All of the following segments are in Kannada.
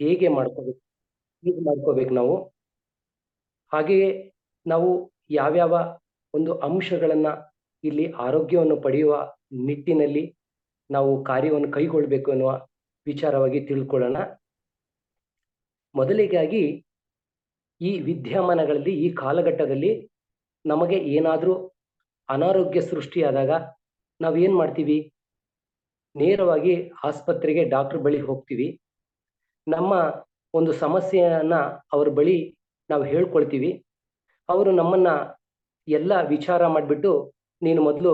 ಹೇಗೆ ಮಾಡ್ಕೋಬೇಕು, ಹೀಗೆ ಮಾಡ್ಕೋಬೇಕು ನಾವು? ಹಾಗೆಯೇ ನಾವು ಯಾವ್ಯಾವ ಒಂದು ಅಂಶಗಳನ್ನ ಇಲ್ಲಿ ಆರೋಗ್ಯವನ್ನು ಪಡೆಯುವ ನಿಟ್ಟಿನಲ್ಲಿ ನಾವು ಕಾರ್ಯವನ್ನು ಕೈಗೊಳ್ಬೇಕು ಅನ್ನುವ ವಿಚಾರವಾಗಿ ತಿಳ್ಕೊಳ್ಳೋಣ. ಮೊದಲಿಗಾಗಿ ಈ ವಿದ್ಯಮಾನಗಳಲ್ಲಿ, ಈ ಕಾಲಘಟ್ಟದಲ್ಲಿ ನಮಗೆ ಏನಾದರೂ ಅನಾರೋಗ್ಯ ಸೃಷ್ಟಿಯಾದಾಗ ನಾವೇನ್ ಮಾಡ್ತೀವಿ? ನೇರವಾಗಿ ಆಸ್ಪತ್ರೆಗೆ ಡಾಕ್ಟರ್ ಬಳಿ ಹೋಗ್ತೀವಿ. ನಮ್ಮ ಒಂದು ಸಮಸ್ಯೆಯನ್ನ ಅವ್ರ ಬಳಿ ನಾವು ಹೇಳ್ಕೊಳ್ತೀವಿ. ಅವರು ನಮ್ಮನ್ನ ಎಲ್ಲ ವಿಚಾರ ಮಾಡಿಬಿಟ್ಟು ನೀನು ಮೊದಲು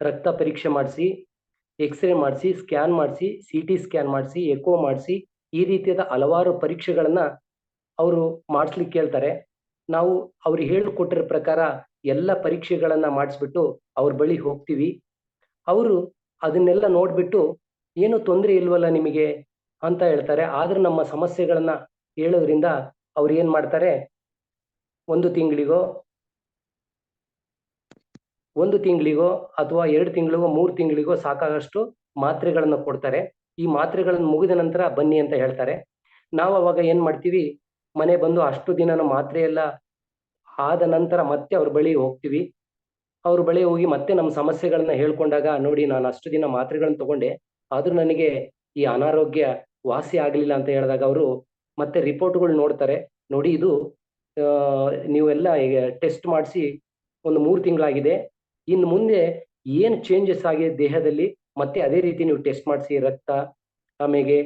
ರಕ್ತ ಪರೀಕ್ಷೆ ಮಾಡಿಸಿ ಎಕ್ಸ್ರೇ ಮಾಡಿಸಿ ಸ್ಕ್ಯಾನ್ ಮಾಡಿಸಿ ಸಿ ಟಿ ಸ್ಕ್ಯಾನ್ ಮಾಡಿಸಿ ಎಕೋ ಮಾಡಿಸಿ, ಈ ರೀತಿಯಾದ ಹಲವಾರು ಪರೀಕ್ಷೆಗಳನ್ನ ಅವರು ಮಾಡಿಸ್ಲಿಕ್ಕೆ ಹೇಳ್ತಾರೆ ನಾವು ಅವ್ರು ಹೇಳಿಕೊಟ್ಟಿರೋ ಪ್ರಕಾರ ಎಲ್ಲ ಪರೀಕ್ಷೆಗಳನ್ನ ಮಾಡಿಸ್ಬಿಟ್ಟು ಅವ್ರ ಬಳಿ ಹೋಗ್ತೀವಿ. ಅವರು ಅದನ್ನೆಲ್ಲ ನೋಡ್ಬಿಟ್ಟು ಏನು ತೊಂದರೆ ಇಲ್ವಲ್ಲ ನಿಮಗೆ? ಅಂತ ಹೇಳ್ತಾರೆ. ಆದ್ರೆ ನಮ್ಮ ಸಮಸ್ಯೆಗಳನ್ನ ಹೇಳೋದ್ರಿಂದ ಅವ್ರು ಏನ್ ಮಾಡ್ತಾರೆ? ಒಂದು ತಿಂಗಳಿಗೋ ಒಂದು ತಿಂಗಳಿಗೋ ಅಥವಾ ಎರಡು ತಿಂಗಳಿಗೋ, ಮೂರು ತಿಂಗಳಿಗೋ ಸಾಕಾಗಷ್ಟು ಮಾತ್ರೆಗಳನ್ನು ಕೊಡ್ತಾರೆ. ಈ ಮಾತ್ರೆಗಳನ್ನು ಮುಗಿದ ನಂತರ ಬನ್ನಿ ಅಂತ ಹೇಳ್ತಾರೆ. ನಾವು ಅವಾಗ ಏನ್ ಮಾಡ್ತೀವಿ? ಮನೆ ಬಂದು ಅಷ್ಟು ದಿನನ ಮಾತ್ರೆ ಎಲ್ಲ ಆದ ನಂತರ ಮತ್ತೆ ಅವ್ರ ಬಳಿ ಹೋಗ್ತೀವಿ. ಅವ್ರ ಬಳಿ ಹೋಗಿ ಮತ್ತೆ ನಮ್ಮ ಸಮಸ್ಯೆಗಳನ್ನ ಹೇಳ್ಕೊಂಡಾಗ, ನೋಡಿ, ನಾನು ಅಷ್ಟು ದಿನ ಮಾತ್ರೆಗಳನ್ನ ತಗೊಂಡೆ. ಆದ್ರೂ ನನಗೆ ಈ ಅನಾರೋಗ್ಯ ವಾಸಿ ಆಗಲಿಲ್ಲ ಅಂತ ಹೇಳಿದಾಗ ಅವರು ಮತ್ತೆ ರಿಪೋರ್ಟ್ಗಳು ನೋಡ್ತಾರೆ. ನೋಡಿ ಇದು ನೀವೆಲ್ಲ ಟೆಸ್ಟ್ ಮಾಡಿಸಿ ಒಂದು ಮೂರು ತಿಂಗಳಾಗಿದೆ. ಇನ್ನು ಮುಂದೆ ಏನು ಚೇಂಜಸ್ ಆಗಿದೆ ದೇಹದಲ್ಲಿ? ಮತ್ತೆ ಅದೇ ರೀತಿ ನೀವು ಟೆಸ್ಟ್ ಮಾಡಿಸಿ ರಕ್ತ ಆಮೇಲೆ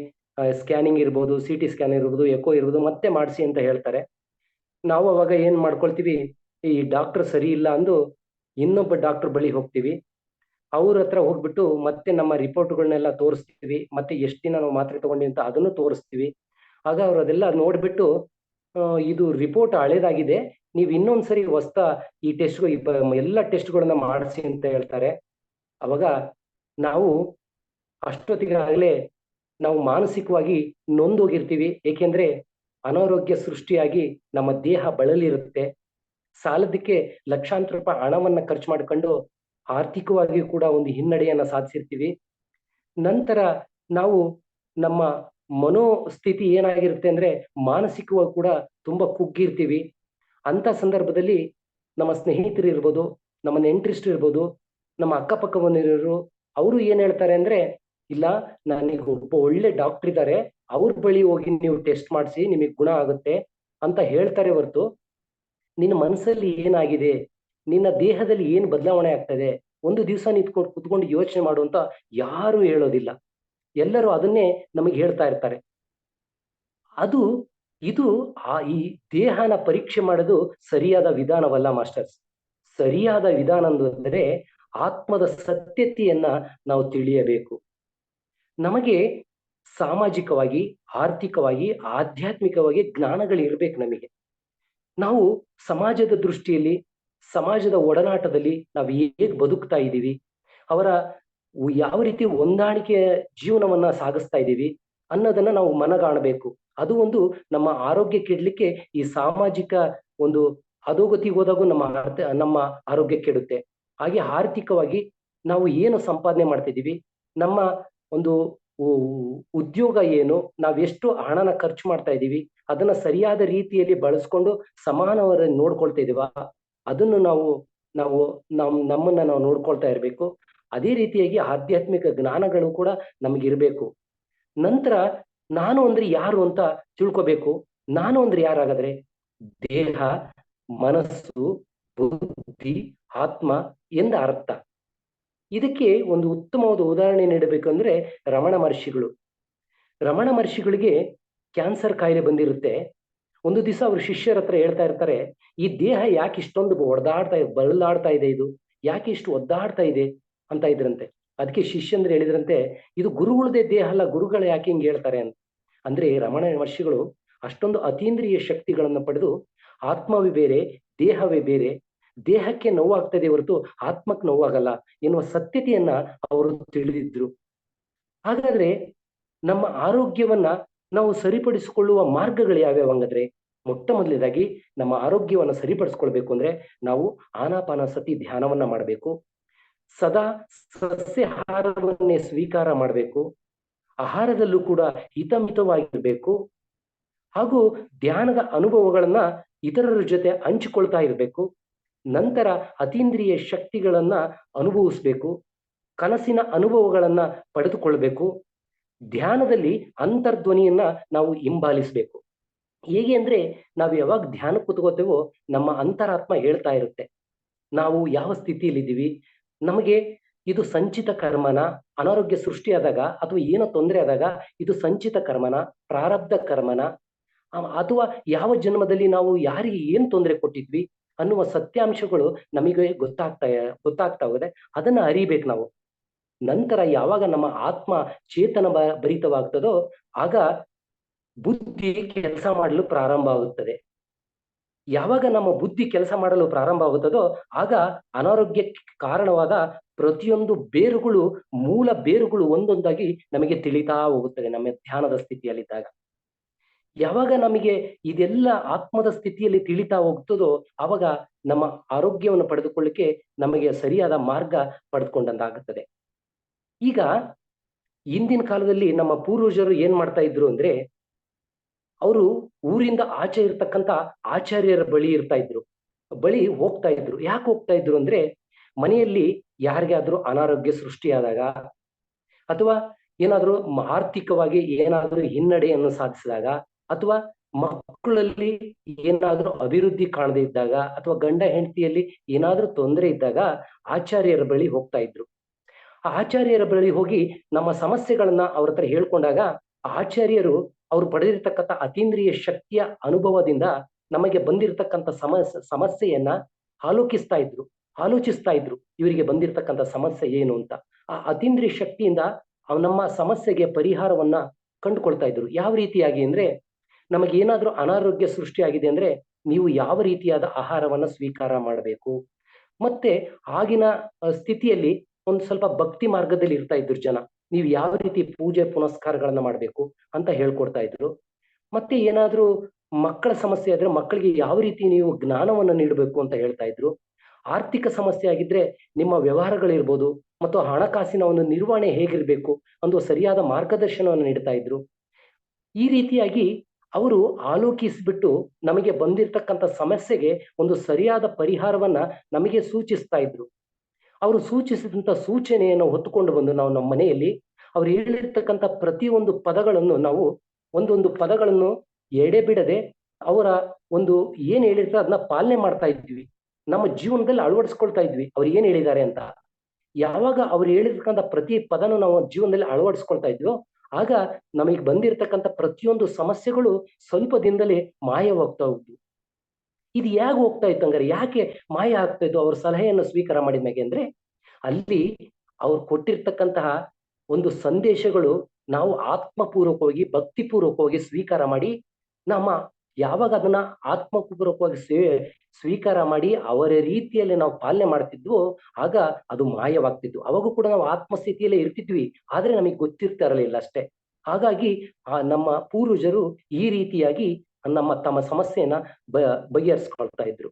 ಸ್ಕ್ಯಾನಿಂಗ್ ಇರ್ಬೋದು ಸಿ ಟಿ ಸ್ಕ್ಯಾನ್ ಇರ್ಬೋದು ಎಕೋ ಇರ್ಬೋದು, ಮತ್ತೆ ಮಾಡಿಸಿ ಅಂತ ಹೇಳ್ತಾರೆ. ನಾವು ಅವಾಗ ಏನು ಮಾಡ್ಕೊಳ್ತೀವಿ? ಈ ಡಾಕ್ಟರ್ ಸರಿ ಇಲ್ಲ ಅಂದು ಇನ್ನೊಬ್ಬ ಡಾಕ್ಟರ್ ಬಳಿ ಹೋಗ್ತೀವಿ. ಅವ್ರ ಹತ್ರ ಹೋಗ್ಬಿಟ್ಟು ಮತ್ತೆ ನಮ್ಮ ರಿಪೋರ್ಟ್ಗಳನ್ನೆಲ್ಲ ತೋರಿಸ್ತೀವಿ, ಮತ್ತೆ ಎಷ್ಟು ದಿನ ನಾವು ಮಾತ್ರೆ ತಗೊಂಡಿ ಅಂತ ಅದನ್ನು ತೋರಿಸ್ತೀವಿ. ಆಗ ಅವ್ರು ಅದೆಲ್ಲ ನೋಡ್ಬಿಟ್ಟು ಇದು ರಿಪೋರ್ಟ್ ಹಳೇದಾಗಿದೆ, ನೀವು ಇನ್ನೊಂದ್ಸರಿ ಹೊಸ್ತ ಈ ಟೆಸ್ಟ್ ಎಲ್ಲ ಟೆಸ್ಟ್ಗಳನ್ನ ಮಾಡಿಸಿ ಅಂತ ಹೇಳ್ತಾರೆ. ಅವಾಗ ನಾವು ಅಷ್ಟೊತ್ತಿಗಾಗಲೇ ನಾವು ಮಾನಸಿಕವಾಗಿ ನೊಂದೋಗಿರ್ತೀವಿ, ಏಕೆಂದ್ರೆ ಅನಾರೋಗ್ಯ ಸೃಷ್ಟಿಯಾಗಿ ನಮ್ಮ ದೇಹ ಬಳಲಿರುತ್ತೆ. ಸಾಲದಕ್ಕೆ ಲಕ್ಷಾಂತರ ರೂಪಾಯಿ ಹಣವನ್ನ ಖರ್ಚು ಮಾಡ್ಕೊಂಡು ಆರ್ಥಿಕವಾಗಿ ಕೂಡ ಒಂದು ಹಿನ್ನಡೆಯನ್ನ ಸಾಧಿಸಿರ್ತೀವಿ. ನಂತರ ನಾವು ನಮ್ಮ ಮನೋಸ್ಥಿತಿ ಏನಾಗಿರುತ್ತೆ ಅಂದ್ರೆ ಮಾನಸಿಕವಾಗಿ ಕೂಡ ತುಂಬಾ ಕುಗ್ಗಿರ್ತೀವಿ. ಅಂತ ಸಂದರ್ಭದಲ್ಲಿ ನಮ್ಮ ಸ್ನೇಹಿತರು ಇರ್ಬೋದು, ನಮ್ಮ ನೆಂಟ್ರಿಸ್ಟ್ ಇರ್ಬೋದು, ನಮ್ಮ ಅಕ್ಕಪಕ್ಕ ಬಂದಿರೋರು ಅವರು ಏನ್ ಹೇಳ್ತಾರೆ ಅಂದ್ರೆ, ಇಲ್ಲ ನನಗೆ ಒಬ್ಬ ಒಳ್ಳೆ ಡಾಕ್ಟರ್ ಇದ್ದಾರೆ ಅವ್ರ ಬಳಿ ಹೋಗಿ ನೀವು ಟೆಸ್ಟ್ ಮಾಡಿಸಿ, ನಿಮಗೆ ಗುಣ ಆಗುತ್ತೆ ಅಂತ ಹೇಳ್ತಾರೆ ಹೊರತು ನಿನ್ನ ಮನಸ್ಸಲ್ಲಿ ಏನಾಗಿದೆ? ನಿನ್ನ ದೇಹದಲ್ಲಿ ಏನು ಬದಲಾವಣೆ ಆಗ್ತದೆ? ಒಂದು ದಿವಸ ನಿಂತ್ಕೊಂಡು ಕುತ್ಕೊಂಡು ಯೋಚನೆ ಮಾಡುವಂತ ಯಾರು ಹೇಳೋದಿಲ್ಲ. ಎಲ್ಲರೂ ಅದನ್ನೇ ನಮಗೆ ಹೇಳ್ತಾ ಇರ್ತಾರೆ. ಅದು, ಇದು ಆ ಈ ದೇಹನ ಪರೀಕ್ಷೆ ಮಾಡೋದು ಸರಿಯಾದ ವಿಧಾನವಲ್ಲ ಮಾಸ್ಟರ್ಸ್. ಸರಿಯಾದ ವಿಧಾನ ಅಂದ್ರೆ ಆತ್ಮದ ಸತ್ಯತೆಯನ್ನ ನಾವು ತಿಳಿಯಬೇಕು. ನಮಗೆ ಸಾಮಾಜಿಕವಾಗಿ, ಆರ್ಥಿಕವಾಗಿ, ಆಧ್ಯಾತ್ಮಿಕವಾಗಿ ಜ್ಞಾನಗಳು ಇರ್ಬೇಕು ನಮಗೆ. ನಾವು ಸಮಾಜದ ದೃಷ್ಟಿಯಲ್ಲಿ ಸಮಾಜದ ಒಡನಾಟದಲ್ಲಿ ನಾವು ಹೇಗೆ ಬದುಕ್ತಾ ಇದ್ದೀವಿ, ಅವರ ಯಾವ ರೀತಿ ಹೊಂದಾಣಿಕೆಯ ಜೀವನವನ್ನ ಸಾಗಿಸ್ತಾ ಇದ್ದೀವಿ ಅನ್ನೋದನ್ನ ನಾವು ಮನಗಾಣಬೇಕು. ಅದು ಒಂದು ನಮ್ಮ ಆರೋಗ್ಯ ಕೆಡ್ಲಿಕ್ಕೆ ಈ ಸಾಮಾಜಿಕ ಒಂದು ಅಧೋಗತಿಗೆ ಹೋದಾಗೂ ನಮ್ಮ ನಮ್ಮ ಆರೋಗ್ಯ ಕೆಡುತ್ತೆ. ಹಾಗೆ ಆರ್ಥಿಕವಾಗಿ ನಾವು ಏನು ಸಂಪಾದನೆ ಮಾಡ್ತಿದ್ದೀವಿ ನಮ್ಮ ಒಂದು ಉದ್ಯೋಗ ಏನು, ನಾವ್ ಎಷ್ಟು ಹಣನ ಖರ್ಚು ಮಾಡ್ತಾ ಇದ್ದೀವಿ, ಅದನ್ನ ಸರಿಯಾದ ರೀತಿಯಲ್ಲಿ ಬಳಸ್ಕೊಂಡು ಸಮಾನವರ ನೋಡ್ಕೊಳ್ತಾ ಇದೀವ ಅದನ್ನು ನಾವು ನಾವು ನಮ್, ನಮ್ಮನ್ನ ನಾವು ನೋಡ್ಕೊಳ್ತಾ ಇರ್ಬೇಕು. ಅದೇ ರೀತಿಯಾಗಿ ಆಧ್ಯಾತ್ಮಿಕ ಜ್ಞಾನಗಳು ಕೂಡ ನಮಗಿರ್ಬೇಕು ನಂತರ ನಾನು ಅಂದ್ರೆ ಯಾರು ಅಂತ ತಿಳ್ಕೊಬೇಕು. ನಾನು ಅಂದ್ರೆ ಯಾರಾಗಾದ್ರೆ ದೇಹ, ಮನಸ್ಸು, ಬುದ್ಧಿ, ಆತ್ಮ ಎಂದ ಅರ್ಥ. ಇದಕ್ಕೆ ಒಂದು ಉತ್ತಮವಾದ ಉದಾಹರಣೆ ನೀಡಬೇಕಂದ್ರೆ ರಮಣ ಮಹರ್ಷಿಗಳು. ರಮಣ ಮಹರ್ಷಿಗಳಿಗೆ ಕ್ಯಾನ್ಸರ್ ಕಾಯಿಲೆ ಬಂದಿರುತ್ತೆ. ಒಂದು ದಿವಸ ಅವ್ರ ಶಿಷ್ಯರ ಹತ್ರ ಹೇಳ್ತಾ ಇರ್ತಾರೆ, ಈ ದೇಹ ಯಾಕೆ ಇಷ್ಟೊಂದು ಒಡೆದಾಡ್ತಾ ಬಲ್ಲಾಡ್ತಾ ಇದೆ ಇದು? ಯಾಕೆ ಇಷ್ಟು ಒದ್ದಾಡ್ತಾ ಇದೆ? ಅಂತ ಇದ್ರಂತೆ. ಅದಕ್ಕೆ ಶಿಷ್ಯಂದ್ರೆ ಹೇಳಿದ್ರಂತೆ, ಇದು ಗುರುಗಳದೇ ದೇಹ ಅಲ್ಲ, ಗುರುಗಳು ಯಾಕೆ ಹಿಂಗೆ ಹೇಳ್ತಾರೆ? ಅಂತ. ಅಂದ್ರೆ ರಮಣ ಮಹರ್ಷಿಗಳು ಅಷ್ಟೊಂದು ಅತೀಂದ್ರಿಯ ಶಕ್ತಿಗಳನ್ನು ಪಡೆದು, ಆತ್ಮವೇ ಬೇರೆ, ದೇಹವೇ ಬೇರೆ, ದೇಹಕ್ಕೆ ನೋವಾಗ್ತದೆ ಹೊರತು ಆತ್ಮಕ್ಕೆ ನೋವಾಗಲ್ಲ ಎನ್ನುವ ಸತ್ಯತೆಯನ್ನ ಅವರು ತಿಳಿದಿದ್ರು. ಹಾಗಾದ್ರೆ ನಮ್ಮ ಆರೋಗ್ಯವನ್ನ ನಾವು ಸರಿಪಡಿಸಿಕೊಳ್ಳುವ ಮಾರ್ಗಗಳು ಯಾವ್ಯಾವ ಹಂಗಂದ್ರೆ ಮೊಟ್ಟ ಮೊದಲನೇದಾಗಿ ನಮ್ಮ ಆರೋಗ್ಯವನ್ನು ಸರಿಪಡಿಸ್ಕೊಳ್ಬೇಕು ಅಂದ್ರೆ ನಾವು ಆನಾಪಾನ ಸತಿ ಧ್ಯಾನವನ್ನ ಮಾಡಬೇಕು. ಸದಾ ಸಸ್ಯಾಹಾರವನ್ನೇ ಸ್ವೀಕಾರ ಮಾಡಬೇಕು. ಆಹಾರದಲ್ಲೂ ಕೂಡ ಹಿತಮಿತವಾಗಿರ್ಬೇಕು. ಹಾಗೂ ಧ್ಯಾನದ ಅನುಭವಗಳನ್ನ ಇತರರ ಜೊತೆ ಹಂಚಿಕೊಳ್ತಾ ಇರಬೇಕು. ನಂತರ ಅತೀಂದ್ರಿಯ ಶಕ್ತಿಗಳನ್ನ ಅನುಭವಿಸ್ಬೇಕು. ಕನಸಿನ ಅನುಭವಗಳನ್ನ ಪಡೆದುಕೊಳ್ಬೇಕು. ಧ್ಯಾನದಲ್ಲಿ ಅಂತರ್ಧ್ವನಿಯನ್ನ ನಾವು ಹಿಂಬಾಲಿಸ್ಬೇಕು. ಹೇಗೆ ಅಂದ್ರೆ ನಾವು ಯಾವಾಗ ಧ್ಯಾನ ಕೂತ್ಕೋತೇವೋ ನಮ್ಮ ಅಂತರಾತ್ಮ ಹೇಳ್ತಾ ಇರುತ್ತೆ. ನಾವು ಯಾವ ಸ್ಥಿತಿಯಲ್ಲಿದ್ದೀವಿ? ನಮಗೆ ಇದು ಸಂಚಿತ ಕರ್ಮನ? ಅನಾರೋಗ್ಯ ಸೃಷ್ಟಿಯಾದಾಗ ಅಥವಾ ಏನೋ ತೊಂದರೆ ಆದಾಗ ಇದು ಸಂಚಿತ ಕರ್ಮನ? ಪ್ರಾರಬ್ಧ ಕರ್ಮನ? ಅಥವಾ ಯಾವ ಜನ್ಮದಲ್ಲಿ ನಾವು ಯಾರಿಗೆ ಏನ್ ತೊಂದರೆ ಕೊಟ್ಟಿದ್ವಿ ಅನ್ನುವ ಸತ್ಯಾಂಶಗಳು ನಮಗೆ ಗೊತ್ತಾಗ್ತಾ ಗೊತ್ತಾಗ್ತಾ ಹೋಗಿದೆ. ಅದನ್ನ ಅರಿಬೇಕು ನಾವು. ನಂತರ ಯಾವಾಗ ನಮ್ಮ ಆತ್ಮ ಚೇತನ ಭರಿತವಾಗ್ತದೋ ಆಗ ಬುದ್ಧಿ ಕೆಲಸ ಮಾಡಲು ಪ್ರಾರಂಭ ಆಗುತ್ತದೆ. ಯಾವಾಗ ನಮ್ಮ ಬುದ್ಧಿ ಕೆಲಸ ಮಾಡಲು ಪ್ರಾರಂಭ ಆಗುತ್ತದೋ ಆಗ ಅನಾರೋಗ್ಯಕ್ಕೆ ಕಾರಣವಾದ ಪ್ರತಿಯೊಂದು ಬೇರುಗಳು, ಮೂಲ ಬೇರುಗಳು ಒಂದೊಂದಾಗಿ ನಮಗೆ ತಿಳಿತಾ ಹೋಗುತ್ತದೆ ನಮ್ಮ ಧ್ಯಾನದ ಸ್ಥಿತಿಯಲ್ಲಿದ್ದಾಗ. ಯಾವಾಗ ನಮಗೆ ಇದೆಲ್ಲ ಆತ್ಮದ ಸ್ಥಿತಿಯಲ್ಲಿ ತಿಳಿತಾ ಹೋಗ್ತದೋ ಆವಾಗ ನಮ್ಮ ಆರೋಗ್ಯವನ್ನು ಪಡೆದುಕೊಳ್ಳಿಕ್ಕೆ ನಮಗೆ ಸರಿಯಾದ ಮಾರ್ಗ ಪಡೆದುಕೊಂಡಂತಾಗುತ್ತದೆ. ಈಗ ಹಿಂದಿನ ಕಾಲದಲ್ಲಿ ನಮ್ಮ ಪೂರ್ವಜರು ಏನ್ ಮಾಡ್ತಾ ಇದ್ರು ಅಂದ್ರೆ ಅವರು ಊರಿಂದ ಆಚೆ ಇರ್ತಕ್ಕಂತ ಆಚಾರ್ಯರ ಬಳಿ ಇರ್ತಾ ಇದ್ರು. ಬಳಿ ಹೋಗ್ತಾ ಇದ್ರು. ಯಾಕೆ ಹೋಗ್ತಾ ಇದ್ರು ಅಂದ್ರೆ ಮನೆಯಲ್ಲಿ ಯಾರಿಗಾದ್ರೂ ಅನಾರೋಗ್ಯ ಸೃಷ್ಟಿಯಾದಾಗ ಅಥವಾ ಏನಾದ್ರೂ ಆರ್ಥಿಕವಾಗಿ ಏನಾದ್ರೂ ಹಿನ್ನಡೆಯನ್ನು ಸಾಧಿಸಿದಾಗ ಅಥವಾ ಮಕ್ಕಳಲ್ಲಿ ಏನಾದ್ರೂ ಅಭಿವೃದ್ಧಿ ಕಾಣದೇ ಇದ್ದಾಗ ಅಥವಾ ಗಂಡ ಹೆಂಡತಿಯಲ್ಲಿ ಏನಾದ್ರೂ ತೊಂದರೆ ಇದ್ದಾಗ ಆಚಾರ್ಯರ ಬಳಿ ಹೋಗ್ತಾ ಇದ್ರು. ಆಚಾರ್ಯರ ಬಳಿ ಹೋಗಿ ನಮ್ಮ ಸಮಸ್ಯೆಗಳನ್ನ ಅವ್ರ ಹತ್ರ ಹೇಳ್ಕೊಂಡಾಗ ಆಚಾರ್ಯರು ಅವ್ರು ಪಡೆದಿರ್ತಕ್ಕಂಥ ಅತೀಂದ್ರಿಯ ಶಕ್ತಿಯ ಅನುಭವದಿಂದ ನಮಗೆ ಬಂದಿರತಕ್ಕಂಥ ಸಮಸ್ಯೆ ಸಮಸ್ಯೆಯನ್ನ ಆಲೋಕಿಸ್ತಾ ಇದ್ರು. ಆಲೋಚಿಸ್ತಾ ಇದ್ರು ಇವರಿಗೆ ಬಂದಿರತಕ್ಕಂಥ ಸಮಸ್ಯೆ ಏನು ಅಂತ. ಆ ಅತೀಂದ್ರಿಯ ಶಕ್ತಿಯಿಂದ ನಮ್ಮ ಸಮಸ್ಯೆಗೆ ಪರಿಹಾರವನ್ನ ಕಂಡುಕೊಳ್ತಾ ಇದ್ರು. ಯಾವ ರೀತಿಯಾಗಿ ಅಂದ್ರೆ ನಮಗೆ ಏನಾದ್ರೂ ಅನಾರೋಗ್ಯ ಸೃಷ್ಟಿಯಾಗಿದೆ ಅಂದ್ರೆ ನೀವು ಯಾವ ರೀತಿಯಾದ ಆಹಾರವನ್ನ ಸ್ವೀಕಾರ ಮಾಡಬೇಕು. ಮತ್ತೆ ಆಗಿನ ಸ್ಥಿತಿಯಲ್ಲಿ ಒಂದು ಸ್ವಲ್ಪ ಭಕ್ತಿ ಮಾರ್ಗದಲ್ಲಿ ಇರ್ತಾ ಇದ್ರು ಜನ. ನೀವು ಯಾವ ರೀತಿ ಪೂಜೆ ಪುನಸ್ಕಾರಗಳನ್ನ ಮಾಡಬೇಕು ಅಂತ ಹೇಳ್ಕೊಡ್ತಾ ಇದ್ರು. ಮತ್ತೆ ಏನಾದ್ರೂ ಮಕ್ಕಳ ಸಮಸ್ಯೆ ಆದ್ರೆ ಮಕ್ಕಳಿಗೆ ಯಾವ ರೀತಿ ನೀವು ಜ್ಞಾನವನ್ನ ನೀಡಬೇಕು ಅಂತ ಹೇಳ್ತಾ ಇದ್ರು. ಆರ್ಥಿಕ ಸಮಸ್ಯೆ ಆಗಿದ್ರೆ ನಿಮ್ಮ ವ್ಯವಹಾರಗಳಿರ್ಬೋದು ಮತ್ತು ಹಣಕಾಸಿನ ಒಂದು ನಿರ್ವಹಣೆ ಹೇಗಿರ್ಬೇಕು ಒಂದು ಸರಿಯಾದ ಮಾರ್ಗದರ್ಶನವನ್ನು ನೀಡ್ತಾ ಇದ್ರು. ಈ ರೀತಿಯಾಗಿ ಅವರು ಆಲೋಕಿಸ್ಬಿಟ್ಟು ನಮಗೆ ಬಂದಿರತಕ್ಕಂಥ ಸಮಸ್ಯೆಗೆ ಒಂದು ಸರಿಯಾದ ಪರಿಹಾರವನ್ನ ನಮಗೆ ಸೂಚಿಸ್ತಾ ಇದ್ರು. ಅವರು ಸೂಚಿಸಿದಂತ ಸೂಚನೆಯನ್ನು ಹೊತ್ತುಕೊಂಡು ಬಂದು ನಾವು ನಮ್ಮ ಮನೆಯಲ್ಲಿ ಅವ್ರು ಹೇಳಿರ್ತಕ್ಕಂಥ ಪ್ರತಿಯೊಂದು ಪದಗಳನ್ನು ನಾವು ಒಂದೊಂದು ಪದಗಳನ್ನು ಎಡೆಬಿಡದೆ ಅವರ ಒಂದು ಏನ್ ಹೇಳಿರ್ತಾರೆ ಅದನ್ನ ಪಾಲನೆ ಮಾಡ್ತಾ ಇದ್ವಿ. ನಮ್ಮ ಜೀವನದಲ್ಲಿ ಅಳವಡಿಸ್ಕೊಳ್ತಾ ಇದ್ವಿ. ಅವ್ರು ಏನ್ ಹೇಳಿದ್ದಾರೆ ಅಂತ. ಯಾವಾಗ ಅವ್ರು ಹೇಳಿರ್ತಕ್ಕಂಥ ಪ್ರತಿ ಪದನೂ ನಾವು ಜೀವನದಲ್ಲಿ ಅಳವಡಿಸ್ಕೊಳ್ತಾ ಇದ್ವೋ, ಆಗ ನಮಗೆ ಬಂದಿರತಕ್ಕಂಥ ಪ್ರತಿಯೊಂದು ಸಮಸ್ಯೆಗಳು ಸ್ವಲ್ಪ ದಿನದಲ್ಲಿ ಮಾಯವಾಗ್ತಾ ಹೋಗ್ತು ಇದು ಯಾಕೆ ಹೋಗ್ತಾ ಇತ್ತು ಹಂಗಾರೆ? ಯಾಕೆ ಮಾಯ ಆಗ್ತಾ ಇತ್ತು ಅವ್ರ ಸಲಹೆಯನ್ನು ಸ್ವೀಕಾರ ಮಾಡಿದ ಮ್ಯಾಗೆ ಅಂದ್ರೆ, ಅಲ್ಲಿ ಅವ್ರು ಕೊಟ್ಟಿರ್ತಕ್ಕಂತಹ ಒಂದು ಸಂದೇಶಗಳು ನಾವು ಆತ್ಮಪೂರ್ವಕವಾಗಿ, ಭಕ್ತಿಪೂರ್ವಕವಾಗಿ ಸ್ವೀಕಾರ ಮಾಡಿ, ನಮ್ಮ ಯಾವಾಗ ಅದನ್ನ ಆತ್ಮಪೂರ್ವಕವಾಗಿ ಸ್ವೀಕಾರ ಮಾಡಿ ಅವರ ರೀತಿಯಲ್ಲಿ ನಾವು ಪಾಲನೆ ಮಾಡ್ತಿದ್ವೋ, ಆಗ ಅದು ಮಾಯವಾಗ್ತಿದ್ವು ಅವಾಗೂ ಕೂಡ ನಾವು ಆತ್ಮಸ್ಥಿತಿಯಲ್ಲೇ ಇರ್ತಿದ್ವಿ. ಆದ್ರೆ ನಮಗೆ ಗೊತ್ತಿರ್ತಾ ಇರಲಿಲ್ಲ ಅಷ್ಟೇ. ಹಾಗಾಗಿ ಆ ನಮ್ಮ ಪೂರ್ವಜರು ಈ ರೀತಿಯಾಗಿ ನಮ್ಮ ತಮ್ಮ ಸಮಸ್ಯೆಯನ್ನ ಬ, ಬಗೆಹರಿಸ್ಕೊಳ್ತಾ ಇದ್ರು.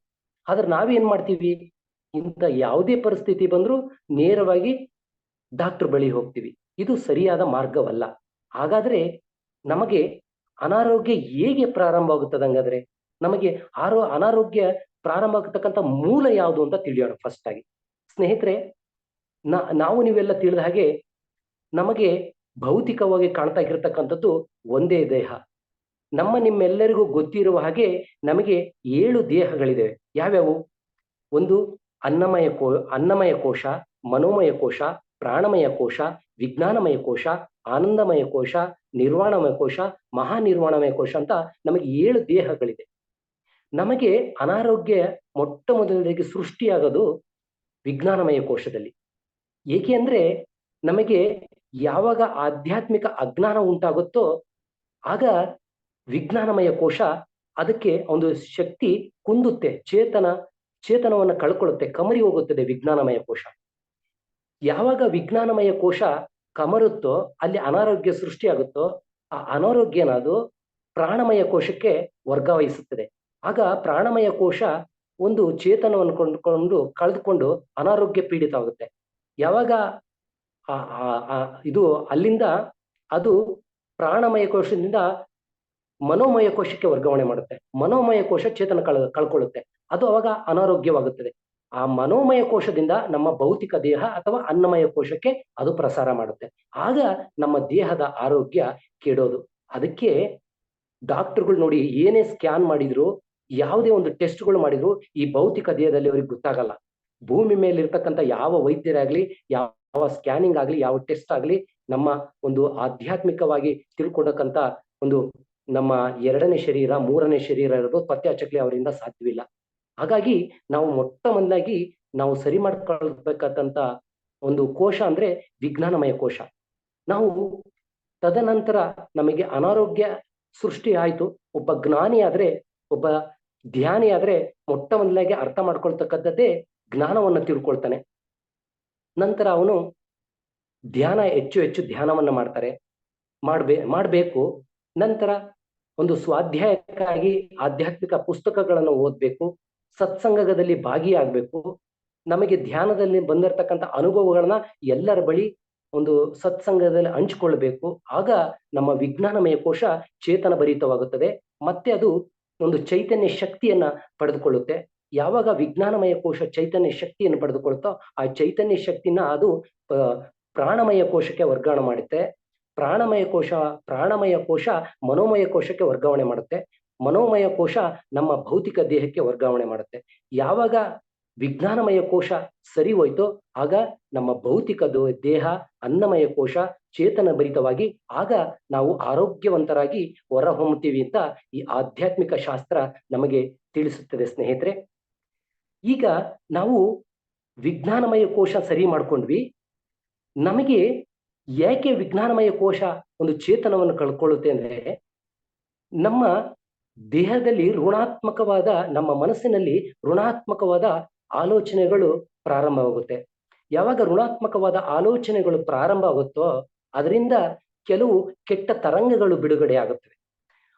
ಆದ್ರೆ ನಾವೇನ್ ಮಾಡ್ತೀವಿ? ಇಂಥ ಯಾವುದೇ ಪರಿಸ್ಥಿತಿ ಬಂದ್ರೂ ನೇರವಾಗಿ ಡಾಕ್ಟರ್ ಬಳಿ ಹೋಗ್ತೀವಿ. ಇದು ಸರಿಯಾದ ಮಾರ್ಗವಲ್ಲ. ಹಾಗಾದ್ರೆ ನಮಗೆ ಅನಾರೋಗ್ಯ ಹೇಗೆ ಪ್ರಾರಂಭ ಆಗುತ್ತದೆ ಹಂಗಾದ್ರೆ? ನಮಗೆ ಆರೋ, ಅನಾರೋಗ್ಯ ಪ್ರಾರಂಭ ಆಗತಕ್ಕಂಥ ಮೂಲ ಯಾವುದು ಅಂತ ತಿಳಿಯೋಣ ಫಸ್ಟ್ ಆಗಿ. ಸ್ನೇಹಿತರೆ ನಾವು ನೀವೆಲ್ಲ ತಿಳಿದ ಹಾಗೆ ನಮಗೆ ಭೌತಿಕವಾಗಿ ಕಾಣ್ತಾ ಇರತಕ್ಕಂಥದ್ದು ಒಂದೇ ದೇಹ. ನಮ್ಮ ನಿಮ್ಮೆಲ್ಲರಿಗೂ ಗೊತ್ತಿರುವ ಹಾಗೆ ನಮಗೆ ಏಳು ದೇಹಗಳಿವೆ ಯಾವ್ಯಾವು? ಒಂದು ಅನ್ನಮಯ ಕೋ, ಅನ್ನಮಯ ಕೋಶ, ಮನೋಮಯ ಕೋಶ, ಪ್ರಾಣಮಯ ಕೋಶ, ವಿಜ್ಞಾನಮಯ ಕೋಶ, ಆನಂದಮಯ ಕೋಶ, ನಿರ್ವಾಣಮಯ ಕೋಶ ಮಹಾ ನಿರ್ವಾಣಮಯ ಕೋಶ ಅಂತ ನಮಗೆ ಏಳು ದೇಹಗಳಿದೆ. ನಮಗೆ ಅನಾರೋಗ್ಯ ಮೊಟ್ಟ ಮೊದಲನೇದಾಗಿ ಸೃಷ್ಟಿಯಾಗೋದು ವಿಜ್ಞಾನಮಯ ಕೋಶದಲ್ಲಿ. ಏಕೆ ಅಂದ್ರೆ ನಮಗೆ ಯಾವಾಗ ಆಧ್ಯಾತ್ಮಿಕ ಅಜ್ಞಾನ ಉಂಟಾಗುತ್ತೋ ಆಗ ವಿಜ್ಞಾನಮಯ ಕೋಶ ಅದಕ್ಕೆ ಒಂದು ಶಕ್ತಿ ಕುಂದುತ್ತೆ, ಚೇತನ, ಚೇತನವನ್ನು ಕಳ್ಕೊಳ್ಳುತ್ತೆ, ಕಮರಿ ಹೋಗುತ್ತದೆ ವಿಜ್ಞಾನಮಯ ಕೋಶ. ಯಾವಾಗ ವಿಜ್ಞಾನಮಯ ಕೋಶ ಕಮರುತ್ತೋ, ಅಲ್ಲಿ ಅನಾರೋಗ್ಯ ಸೃಷ್ಟಿಯಾಗುತ್ತೋ, ಆ ಅನಾರೋಗ್ಯ ಅದು ಪ್ರಾಣಮಯ ಕೋಶಕ್ಕೆ ವರ್ಗಾವಹಿಸುತ್ತದೆ. ಆಗ ಪ್ರಾಣಮಯ ಕೋಶ ಒಂದು ಚೇತನವನ್ನು ಕೊಂಡ್ಕೊಂಡು, ಕಳೆದುಕೊಂಡು ಅನಾರೋಗ್ಯ ಪೀಡಿತವಾಗುತ್ತೆ. ಯಾವಾಗ ಇದು ಅಲ್ಲಿಂದ ಅದು ಪ್ರಾಣಮಯ ಕೋಶದಿಂದ ಮನೋಮಯ ಕೋಶಕ್ಕೆ ವರ್ಗಾವಣೆ ಮಾಡುತ್ತೆ. ಮನೋಮಯ ಕೋಶ ಚೇತನ ಕಳ್, ಕಳ್ಕೊಳ್ಳುತ್ತೆ. ಅದು ಅವಾಗ ಅನಾರೋಗ್ಯವಾಗುತ್ತದೆ. ಆ ಮನೋಮಯ ಕೋಶದಿಂದ ನಮ್ಮ ಭೌತಿಕ ದೇಹ ಅಥವಾ ಅನ್ನಮಯ ಕೋಶಕ್ಕೆ ಅದು ಪ್ರಸಾರ ಮಾಡುತ್ತೆ. ಆಗ ನಮ್ಮ ದೇಹದ ಆರೋಗ್ಯ ಕೆಡೋದು. ಅದಕ್ಕೆ ಡಾಕ್ಟರ್ಗಳು ನೋಡಿ ಏನೇ ಸ್ಕ್ಯಾನ್ ಮಾಡಿದ್ರು, ಯಾವುದೇ ಒಂದು ಟೆಸ್ಟ್ಗಳು ಮಾಡಿದ್ರು, ಈ ಭೌತಿಕ ದೇಹದಲ್ಲಿ ಅವ್ರಿಗೆ ಗೊತ್ತಾಗಲ್ಲ. ಭೂಮಿ ಮೇಲೆ ಇರ್ತಕ್ಕಂಥ ಯಾವ ವೈದ್ಯರಾಗ್ಲಿ, ಯಾವ ಸ್ಕ್ಯಾನಿಂಗ್ ಆಗ್ಲಿ, ಯಾವ ಟೆಸ್ಟ್ ಆಗ್ಲಿ, ನಮ್ಮ ಒಂದು ಆಧ್ಯಾತ್ಮಿಕವಾಗಿ ತಿಳ್ಕೊಡಕ್ಕಂತ ಒಂದು ನಮ್ಮ ಎರಡನೇ ಶರೀರ, ಮೂರನೇ ಶರೀರ ಇರೋದು ಪತ್ತೆ ಹಚ್ಚಕ್ಲಿ ಅವರಿಂದ ಸಾಧ್ಯವಿಲ್ಲ. ಹಾಗಾಗಿ ನಾವು ಮೊಟ್ಟ ಮೊದಲಾಗಿ ನಾವು ಸರಿ ಮಾಡ್ಕೊಳ್ಬೇಕಾದಂತ ಒಂದು ಕೋಶ ಅಂದ್ರೆ ವಿಜ್ಞಾನಮಯ ಕೋಶ. ನಾವು ತದನಂತರ ನಮಗೆ ಅನಾರೋಗ್ಯ ಸೃಷ್ಟಿ ಆಯ್ತು. ಒಬ್ಬ ಜ್ಞಾನಿ ಆದ್ರೆ, ಒಬ್ಬ ಧ್ಯಾನಿ ಆದ್ರೆ ಮೊಟ್ಟ ಮೊದಲಾಗಿ ಅರ್ಥ ಮಾಡ್ಕೊಳ್ತಕ್ಕಂಥದ್ದೇ ಜ್ಞಾನವನ್ನ ತಿಳ್ಕೊಳ್ತಾನೆ. ನಂತರ ಅವನು ಧ್ಯಾನ ಹೆಚ್ಚು ಹೆಚ್ಚು ಧ್ಯಾನವನ್ನ ಮಾಡ್ತಾರೆ. ಮಾಡ್ಬೇ, ಮಾಡ್ಬೇಕು. ನಂತರ ಒಂದು ಸ್ವಾಧ್ಯಾಯಕ್ಕಾಗಿ ಆಧ್ಯಾತ್ಮಿಕ ಪುಸ್ತಕಗಳನ್ನು ಓದಬೇಕು, ಸತ್ಸಂಗದಲ್ಲಿ ಭಾಗಿಯಾಗಬೇಕು. ನಮಗೆ ಧ್ಯಾನದಲ್ಲಿ ಬಂದಿರತಕ್ಕಂಥ ಅನುಭವಗಳನ್ನ ಎಲ್ಲರ ಬಳಿ ಒಂದು ಸತ್ಸಂಗದಲ್ಲಿ ಹಂಚಿಕೊಳ್ಬೇಕು. ಆಗ ನಮ್ಮ ವಿಜ್ಞಾನಮಯ ಕೋಶ ಚೇತನ ಭರಿತವಾಗುತ್ತದೆ ಮತ್ತೆ ಅದು ಒಂದು ಚೈತನ್ಯ ಶಕ್ತಿಯನ್ನ ಪಡೆದುಕೊಳ್ಳುತ್ತೆ. ಯಾವಾಗ ವಿಜ್ಞಾನಮಯ ಕೋಶ ಚೈತನ್ಯ ಶಕ್ತಿಯನ್ನು ಪಡೆದುಕೊಳ್ತೋ ಆ ಚೈತನ್ಯ ಶಕ್ತಿನ ಅದು ಪ್ರಾಣಮಯ ಕೋಶಕ್ಕೆ ವರ್ಗಾವಣೆ ಮಾಡುತ್ತೆ. ಪ್ರಾಣಮಯ ಕೋಶ ಪ್ರಾಣಮಯ ಕೋಶ ಮನೋಮಯ ಕೋಶಕ್ಕೆ ವರ್ಗಾವಣೆ ಮಾಡುತ್ತೆ. ಮನೋಮಯ ಕೋಶ ನಮ್ಮ ಭೌತಿಕ ದೇಹಕ್ಕೆ ವರ್ಗಾವಣೆ ಮಾಡುತ್ತೆ. ಯಾವಾಗ ವಿಜ್ಞಾನಮಯ ಕೋಶ ಸರಿ ಹೋಯ್ತೋ, ಆಗ ನಮ್ಮ ಭೌತಿಕ ದೇಹ, ಅನ್ನಮಯ ಕೋಶ ಚೇತನ ಭರಿತವಾಗಿ ಆಗ ನಾವು ಆರೋಗ್ಯವಂತರಾಗಿ ಹೊರಹೊಮ್ಮುತ್ತೀವಿ ಅಂತ ಈ ಆಧ್ಯಾತ್ಮಿಕ ಶಾಸ್ತ್ರ ನಮಗೆ ತಿಳಿಸುತ್ತದೆ ಸ್ನೇಹಿತರೆ. ಈಗ ನಾವು ವಿಜ್ಞಾನಮಯ ಕೋಶ ಸರಿ ಮಾಡ್ಕೊಂಡ್ವಿ. ನಮಗೆ ಯಾಕೆ ವಿಜ್ಞಾನಮಯ ಕೋಶ ಒಂದು ಚೇತನವನ್ನು ಕಳ್ಕೊಳ್ಳುತ್ತೆ ಅಂದ್ರೆ ನಮ್ಮ ದೇಹದಲ್ಲಿ ಋಣಾತ್ಮಕವಾದ, ನಮ್ಮ ಮನಸ್ಸಿನಲ್ಲಿ ಋಣಾತ್ಮಕವಾದ ಆಲೋಚನೆಗಳು ಪ್ರಾರಂಭವಾಗುತ್ತೆ. ಯಾವಾಗ ಋಣಾತ್ಮಕವಾದ ಆಲೋಚನೆಗಳು ಪ್ರಾರಂಭ ಆಗುತ್ತೋ ಅದರಿಂದ ಕೆಲವು ಕೆಟ್ಟ ತರಂಗಗಳು ಬಿಡುಗಡೆ ಆಗುತ್ತವೆ.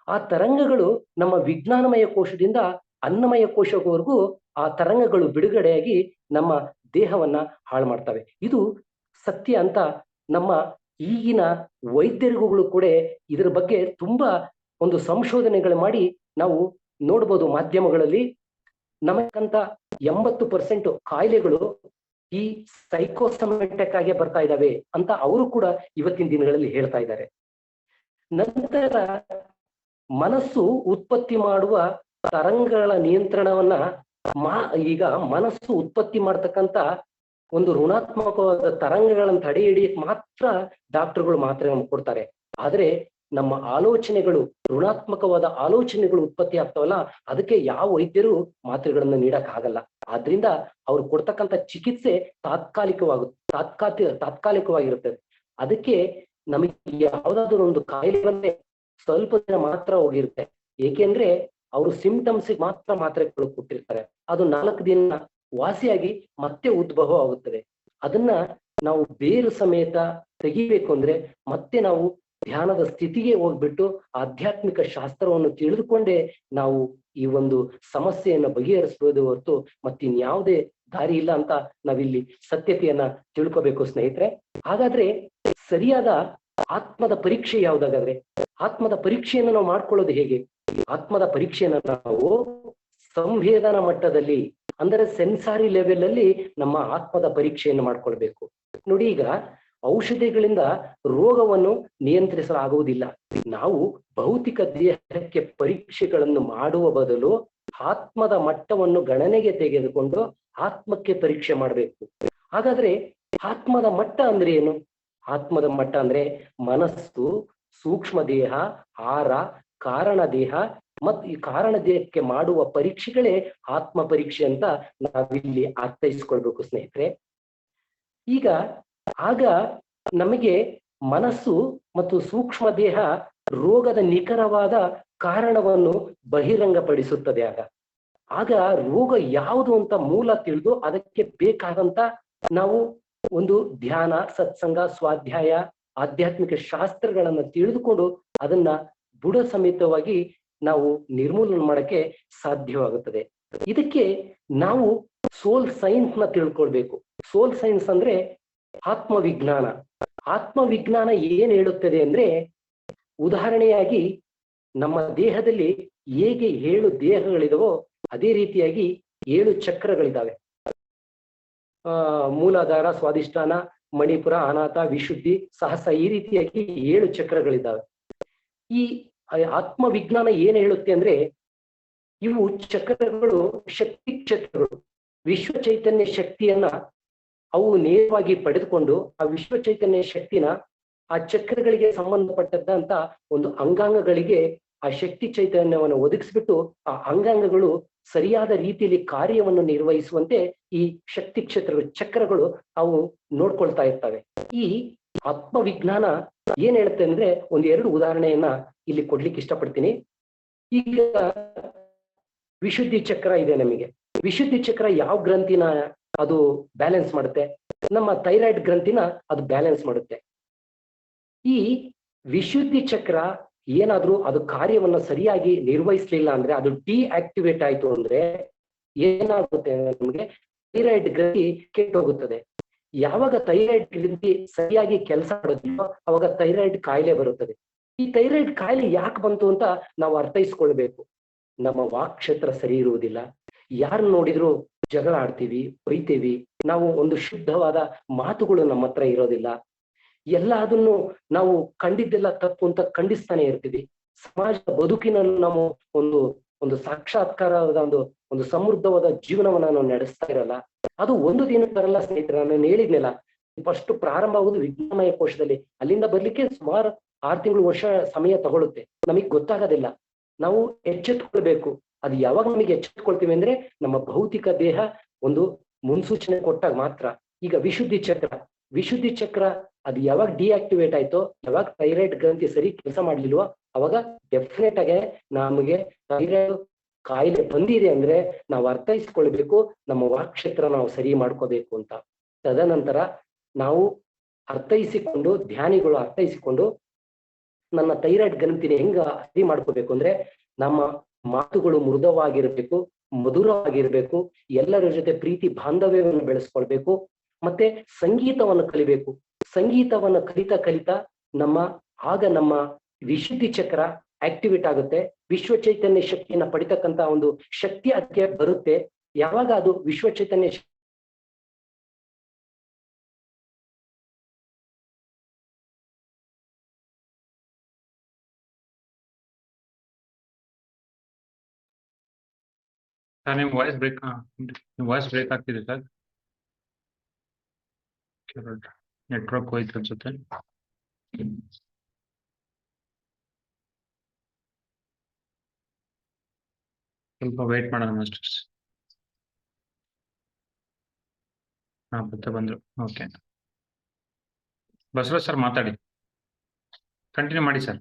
ಆ ತರಂಗಗಳು ನಮ್ಮ ವಿಜ್ಞಾನಮಯ ಕೋಶದಿಂದ ಅನ್ನಮಯ ಕೋಶವರೆಗೂ ಆ ತರಂಗಗಳು ಬಿಡುಗಡೆಯಾಗಿ ನಮ್ಮ ದೇಹವನ್ನ ಹಾಳು ಮಾಡ್ತವೆ. ಇದು ಸತ್ಯ ಅಂತ ನಮ್ಮ ಈಗಿನ ವೈದ್ಯರುಗಳು ಕೂಡ ಇದರ ಬಗ್ಗೆ ತುಂಬಾ ಒಂದು ಸಂಶೋಧನೆಗಳು ಮಾಡಿ ನಾವು ನೋಡ್ಬೋದು ಮಾಧ್ಯಮಗಳಲ್ಲಿ. ನಮಗಂತ ಎಂಬತ್ತು ಪರ್ಸೆಂಟ್ ಕಾಯಿಲೆಗಳು ಈ ಸೈಕೋಸಮೆಟಿಕ್ ಆಗಿ ಬರ್ತಾ ಇದ್ದಾವೆ ಅಂತ ಅವರು ಕೂಡ ಇವತ್ತಿನ ದಿನಗಳಲ್ಲಿ ಹೇಳ್ತಾ ಇದ್ದಾರೆ. ನಂತರ ಮನಸ್ಸು ಉತ್ಪತ್ತಿ ಮಾಡುವ ತರಂಗಗಳ ನಿಯಂತ್ರಣವನ್ನ ಮಾ ಈಗ ಮನಸ್ಸು ಉತ್ಪತ್ತಿ ಮಾಡ್ತಕ್ಕಂತ ಒಂದು ಋಣಾತ್ಮಕವಾದ ತರಂಗಗಳನ್ನು ತಡೆ ಹಿಡಿಯಕ್ ಮಾತ್ರ ಡಾಕ್ಟರ್ಗಳು ಮಾತ್ರ ಕೊಡ್ತಾರೆ. ಆದ್ರೆ ನಮ್ಮ ಆಲೋಚನೆಗಳು, ಋಣಾತ್ಮಕವಾದ ಆಲೋಚನೆಗಳು ಉತ್ಪತ್ತಿ ಆಗ್ತಾವಲ್ಲ, ಅದಕ್ಕೆ ಯಾವ ವೈದ್ಯರು ಮಾತ್ರೆಗಳನ್ನ ನೀಡಕ್ ಆಗಲ್ಲ. ಆದ್ರಿಂದ ಅವ್ರು ಕೊಡ್ತಕ್ಕಂಥ ಚಿಕಿತ್ಸೆ ತಾತ್ಕಾಲಿಕವಾಗುತ್ತೆ ತಾತ್ಕಾಲಿಕ ತಾತ್ಕಾಲಿಕವಾಗಿರುತ್ತದೆ ಅದಕ್ಕೆ ನಮಗೆ ಯಾವ್ದಾದ್ರು ಒಂದು ಕಾಯಿಲೆ ಬಂದ್ರೆ ಸ್ವಲ್ಪ ದಿನ ಮಾತ್ರ ಹೋಗಿರುತ್ತೆ. ಏಕೆಂದ್ರೆ ಅವರು ಸಿಂಪ್ಟಮ್ಸ್ ಮಾತ್ರ ಮಾತ್ರೆಗಳು ಕೊಟ್ಟಿರ್ತಾರೆ. ಅದು ನಾಲ್ಕು ದಿನ ವಾಸಿಯಾಗಿ ಮತ್ತೆ ಉದ್ಭವ ಆಗುತ್ತದೆ. ಅದನ್ನ ನಾವು ಬೇರು ಸಮೇತ ತೆಗಿಬೇಕು ಅಂದ್ರೆ ಮತ್ತೆ ನಾವು ಧ್ಯಾನದ ಸ್ಥಿತಿಗೆ ಹೋಗ್ಬಿಟ್ಟು ಆಧ್ಯಾತ್ಮಿಕ ಶಾಸ್ತ್ರವನ್ನು ತಿಳಿದುಕೊಂಡೇ ನಾವು ಈ ಒಂದು ಸಮಸ್ಯೆಯನ್ನು ಬಗೆಹರಿಸಬಹುದು ಹೊರತು ಮತ್ತಿನ್ಯಾವುದೇ ದಾರಿ ಇಲ್ಲ ಅಂತ ನಾವಿಲ್ಲಿ ಸತ್ಯತೆಯನ್ನ ತಿಳ್ಕೋಬೇಕು ಸ್ನೇಹಿತರೆ. ಹಾಗಾದ್ರೆ ಸರಿಯಾದ ಆತ್ಮದ ಪರೀಕ್ಷೆ ಯಾವ್ದಾಗಾದ್ರೆ? ಆತ್ಮದ ಪರೀಕ್ಷೆಯನ್ನು ನಾವು ಮಾಡ್ಕೊಳ್ಳೋದು ಹೇಗೆ? ಆತ್ಮದ ಪರೀಕ್ಷೆಯನ್ನ ನಾವು ಸಂವೇದನಾ ಮಟ್ಟದಲ್ಲಿ ಅಂದರೆ ಸೆನ್ಸಾರಿ ಲೆವೆಲ್ ಅಲ್ಲಿ ನಮ್ಮ ಆತ್ಮದ ಪರೀಕ್ಷೆಯನ್ನು ಮಾಡ್ಕೊಳ್ಬೇಕು. ನೋಡಿ ಈಗ ಔಷಧಿಗಳಿಂದ ರೋಗವನ್ನು ನಿಯಂತ್ರಿಸಲಾಗುವುದಿಲ್ಲ. ನಾವು ಭೌತಿಕ ದೇಹಕ್ಕೆ ಪರೀಕ್ಷೆಗಳನ್ನು ಮಾಡುವ ಬದಲು ಆತ್ಮದ ಮಟ್ಟವನ್ನು ಗಣನೆಗೆ ತೆಗೆದುಕೊಂಡು ಆತ್ಮಕ್ಕೆ ಪರೀಕ್ಷೆ ಮಾಡಬೇಕು. ಹಾಗಾದ್ರೆ ಆತ್ಮದ ಮಟ್ಟ ಅಂದ್ರೆ ಏನು? ಆತ್ಮದ ಮಟ್ಟ ಅಂದ್ರೆ ಮನಸ್ಸು, ಸೂಕ್ಷ್ಮ ದೇಹ ಆರ ಕಾರಣ ದೇಹ ಮತ್ತು ಈ ಕಾರಣ ದೇಹಕ್ಕೆ ಮಾಡುವ ಪರೀಕ್ಷೆಗಳೇ ಆತ್ಮ ಪರೀಕ್ಷೆ ಅಂತ ನಾವಿಲ್ಲಿ ಅರ್ಥೈಸ್ಕೊಳ್ಬೇಕು ಸ್ನೇಹಿತರೆ. ಈಗ, ಆಗ ನಮಗೆ ಮನಸ್ಸು ಮತ್ತು ಸೂಕ್ಷ್ಮ ದೇಹ ರೋಗದ ನಿಖರವಾದ ಕಾರಣವನ್ನು ಬಹಿರಂಗಪಡಿಸುತ್ತದೆ ಆಗ. ಆಗ ರೋಗ ಯಾವುದು ಅಂತ ಮೂಲ ತಿಳಿದು ಅದಕ್ಕೆ ಬೇಕಾದಂತ ನಾವು ಒಂದು ಧ್ಯಾನ, ಸತ್ಸಂಗ, ಸ್ವಾಧ್ಯಾಯ, ಆಧ್ಯಾತ್ಮಿಕ ಶಾಸ್ತ್ರಗಳನ್ನ ತಿಳಿದುಕೊಂಡು ಅದನ್ನ ಬುಡ ಸಮೇತವಾಗಿ ನಾವು ನಿರ್ಮೂಲನೆ ಮಾಡಕ್ಕೆ ಸಾಧ್ಯವಾಗುತ್ತದೆ. ಇದಕ್ಕೆ ನಾವು ಸೋಲ್ ಸೈನ್ಸ್ನ ತಿಳ್ಕೊಳ್ಬೇಕು. ಸೋಲ್ ಸೈನ್ಸ್ ಅಂದ್ರೆ ಆತ್ಮವಿಜ್ಞಾನ. ಆತ್ಮವಿಜ್ಞಾನ ಏನ್ ಹೇಳುತ್ತದೆ ಅಂದ್ರೆ ಉದಾಹರಣೆಯಾಗಿ ನಮ್ಮ ದೇಹದಲ್ಲಿ ಹೇಗೆ ಏಳು ದೇಹಗಳಿದವೋ ಅದೇ ರೀತಿಯಾಗಿ ಏಳು ಚಕ್ರಗಳಿದಾವೆ. ಆ, ಮೂಲಾಧಾರ ಸ್ವಾದಿಷ್ಠಾನ ಮಣಿಪುರ, ಅನಾಥ, ವಿಶುದ್ಧಿ, ಸಾಹಸ ಈ ರೀತಿಯಾಗಿ ಏಳು ಚಕ್ರಗಳಿದ್ದಾವೆ ಈ ಆತ್ಮ ವಿಜ್ಞಾನ ಏನ್ ಹೇಳುತ್ತೆ ಅಂದ್ರೆ ಇವು ಚಕ್ರಗಳು ಶಕ್ತಿ ಕ್ಷೇತ್ರಗಳು. ವಿಶ್ವ ಚೈತನ್ಯ ಶಕ್ತಿಯನ್ನ ಅವು ನೇರವಾಗಿ ಪಡೆದುಕೊಂಡು ಆ ವಿಶ್ವ ಚೈತನ್ಯ ಶಕ್ತಿನ ಆ ಚಕ್ರಗಳಿಗೆ ಸಂಬಂಧಪಟ್ಟದ್ದಂತ ಒಂದು ಅಂಗಾಂಗಗಳಿಗೆ ಆ ಶಕ್ತಿ ಚೈತನ್ಯವನ್ನು ಒದಗಿಸ್ಬಿಟ್ಟು ಆ ಅಂಗಾಂಗಗಳು ಸರಿಯಾದ ರೀತಿಯಲ್ಲಿ ಕಾರ್ಯವನ್ನು ನಿರ್ವಹಿಸುವಂತೆ ಈ ಶಕ್ತಿ ಕ್ಷೇತ್ರಗಳು, ಚಕ್ರಗಳು ಅವು ನೋಡ್ಕೊಳ್ತಾ ಇರ್ತವೆ. ಈ ಆತ್ಮ ವಿಜ್ಞಾನ ಏನ್ ಹೇಳುತ್ತೆ ಅಂದ್ರೆ ಒಂದ್ ಎರಡು ಉದಾಹರಣೆಯನ್ನ ಇಲ್ಲಿ ಕೊಡ್ಲಿಕ್ಕೆ ಇಷ್ಟಪಡ್ತೀನಿ. ಈಗ ವಿಶುದ್ಧಿ ಚಕ್ರ ಇದೆ ನಮಗೆ. ವಿಶುದ್ಧಿ ಚಕ್ರ ಯಾವ ಗ್ರಂಥಿನ ಅದು ಬ್ಯಾಲೆನ್ಸ್ ಮಾಡುತ್ತೆ? ನಮ್ಮ ಥೈರಾಯ್ಡ್ ಗ್ರಂಥಿನ ಅದು ಬ್ಯಾಲೆನ್ಸ್ ಮಾಡುತ್ತೆ. ಈ ವಿಶುದ್ಧಿ ಚಕ್ರ ಏನಾದ್ರೂ ಅದು ಕಾರ್ಯವನ್ನ ಸರಿಯಾಗಿ ನಿರ್ವಹಿಸ್ಲಿಲ್ಲ ಅಂದ್ರೆ, ಅದು ಡಿಆಕ್ಟಿವೇಟ್ ಆಯ್ತು ಅಂದ್ರೆ ಏನಾಗುತ್ತೆ ನಮ್ಗೆ ಥೈರಾಯ್ಡ್ ಗ್ರಂಥಿ ಕೆಟ್ಟೋಗುತ್ತದೆ. ಯಾವಾಗ ಥೈರಾಯ್ಡ್ ಗ್ರಂಥಿ ಸರಿಯಾಗಿ ಕೆಲಸ ಮಾಡೋದಿಲ್ಲೋ ಅವಾಗ ಥೈರಾಯ್ಡ್ ಕಾಯಿಲೆ ಬರುತ್ತದೆ. ಈ ಥೈರಾಯ್ಡ್ ಕಾಯಿಲೆ ಯಾಕೆ ಬಂತು ಅಂತ ನಾವು ಅರ್ಥೈಸ್ಕೊಳ್ಬೇಕು. ನಮ್ಮ ವಾಕ್ ಸರಿ ಇರುವುದಿಲ್ಲ. ಯಾರು ನೋಡಿದ್ರು ಜಗಳ ಆಡ್ತೀವಿ ಬೈತೀವಿ ನಾವು ಒಂದು ಶುದ್ಧವಾದ ಮಾತುಗಳು ನಮ್ಮ ಹತ್ರ ಇರೋದಿಲ್ಲ. ಎಲ್ಲ ಅದನ್ನು ನಾವು ಕಂಡಿದ್ದೆಲ್ಲ ತಪ್ಪು ಅಂತ ಖಂಡಿಸ್ತಾನೆ ಇರ್ತೀವಿ. ಸಮಾಜ ಬದುಕಿನ ನಾವು ಒಂದು ಒಂದು ಸಾಕ್ಷಾತ್ಕಾರದ ಒಂದು ಒಂದು ಸಮೃದ್ಧವಾದ ಜೀವನವನ್ನ ನಾವು ನಡೆಸ್ತಾ ಇರಲ್ಲ. ಅದು ಒಂದು ದಿನ ಬರಲ್ಲ ಸ್ನೇಹಿತರೆ, ನಾನು ಹೇಳಿದ್ನಲ್ಲ ಫಸ್ಟ್ ಪ್ರಾರಂಭ ಆಗುದು ವಿಜ್ಞಾನಮಯ ಕೋಶದಲ್ಲಿ. ಅಲ್ಲಿಂದ ಬರ್ಲಿಕ್ಕೆ ಸುಮಾರು ಆರು ತಿಂಗಳು ವರ್ಷ ಸಮಯ ತಗೊಳುತ್ತೆ. ನಮಗ್ ಗೊತ್ತಾಗೋದಿಲ್ಲ. ನಾವು ಎಚ್ಚೆತ್ಕೊಳ್ಬೇಕು. ಅದು ಯಾವಾಗ ನಮಗೆ ಎಚ್ಚೆತ್ಕೊಳ್ತೀವಿ ಅಂದ್ರೆ ನಮ್ಮ ಭೌತಿಕ ದೇಹ ಒಂದು ಮುನ್ಸೂಚನೆ ಕೊಟ್ಟಾಗ ಮಾತ್ರ. ಈಗ ವಿಶುದ್ಧಿ ಚಕ್ರ. ವಿಶುದ್ಧಿ ಚಕ್ರ ಅದು ಯಾವಾಗ ಡಿಆಕ್ಟಿವೇಟ್ ಆಯ್ತೋ, ಯಾವಾಗ ಥೈರಾಯ್ಡ್ ಗ್ರಂಥಿ ಸರಿ ಕೆಲಸ ಮಾಡ್ಲಿಲ್ವೋ, ಅವಾಗ ಡೆಫಿನೆಟ್ ಆಗಿ ನಮಗೆ ಥೈರಾಯ್ಡ್ ಕಾಯಿಲೆ ಬಂದಿದೆ ಅಂದ್ರೆ ನಾವು ಅರ್ಥೈಸ್ಕೊಳ್ಬೇಕು, ನಮ್ಮ ವಾಕ್ಷೇತ್ರ ನಾವು ಸರಿ ಮಾಡ್ಕೋಬೇಕು ಅಂತ. ತದನಂತರ ನಾವು ಅರ್ಥೈಸಿಕೊಂಡು, ಧ್ಯಾನಿಗಳು ಅರ್ಥೈಸಿಕೊಂಡು ನನ್ನ ಥೈರಾಯ್ಡ್ ಗ್ರಂಥಿನ ಹೆಂಗ ಸರಿ ಮಾಡ್ಕೋಬೇಕು ಅಂದ್ರೆ ನಮ್ಮ ಮಾತುಗಳು ಮೃದುವಾಗಿರ್ಬೇಕು, ಮಧುರವಾಗಿರ್ಬೇಕು, ಎಲ್ಲರ ಜೊತೆ ಪ್ರೀತಿ ಬಾಂಧವ್ಯವನ್ನು ಬೆಳೆಸ್ಕೊಳ್ಬೇಕು, ಮತ್ತೆ ಸಂಗೀತವನ್ನು ಕಲಿಬೇಕು. ಸಂಗೀತವನ್ನು ಕಲಿತಾ ಕಲಿತಾ ನಮ್ಮ, ಆಗ ನಮ್ಮ ವಿಶುದ್ಧಿ ಚಕ್ರ ಆಕ್ಟಿವೇಟ್ ಆಗುತ್ತೆ. ವಿಶ್ವ ಚೈತನ್ಯ ಶಕ್ತಿಯನ್ನ ಪಡಿತಕ್ಕಂತ ಒಂದು ಶಕ್ತಿ ಅದಕ್ಕೆ ಬರುತ್ತೆ. ಯಾವಾಗ ಅದು ವಿಶ್ವ ಚೈತನ್ಯ ಸರ್ ನಿಮ್ ವಾಯ್ಸ್ ಬ್ರೇಕ್ ವಾಯ್ಸ್ ಬ್ರೇಕ್ ಆಗ್ತಿದೆ ಸರ್. ನೆಟ್ವರ್ಕ್ ಹೋಯ್ತು ಅನ್ಸುತ್ತೆ. ಸ್ವಲ್ಪ ವೇಟ್ ಮಾಡೋಣ ಮಾಸ್ಟರ್ಸ್ ಹಾ, ಮತ್ತೆ ಬಂದ್ರು. ಓಕೆ ಬಸವರಾಜ್ ಸರ್ ಮಾತಾಡಿ. ಕಂಟಿನ್ಯೂ ಮಾಡಿ ಸರ್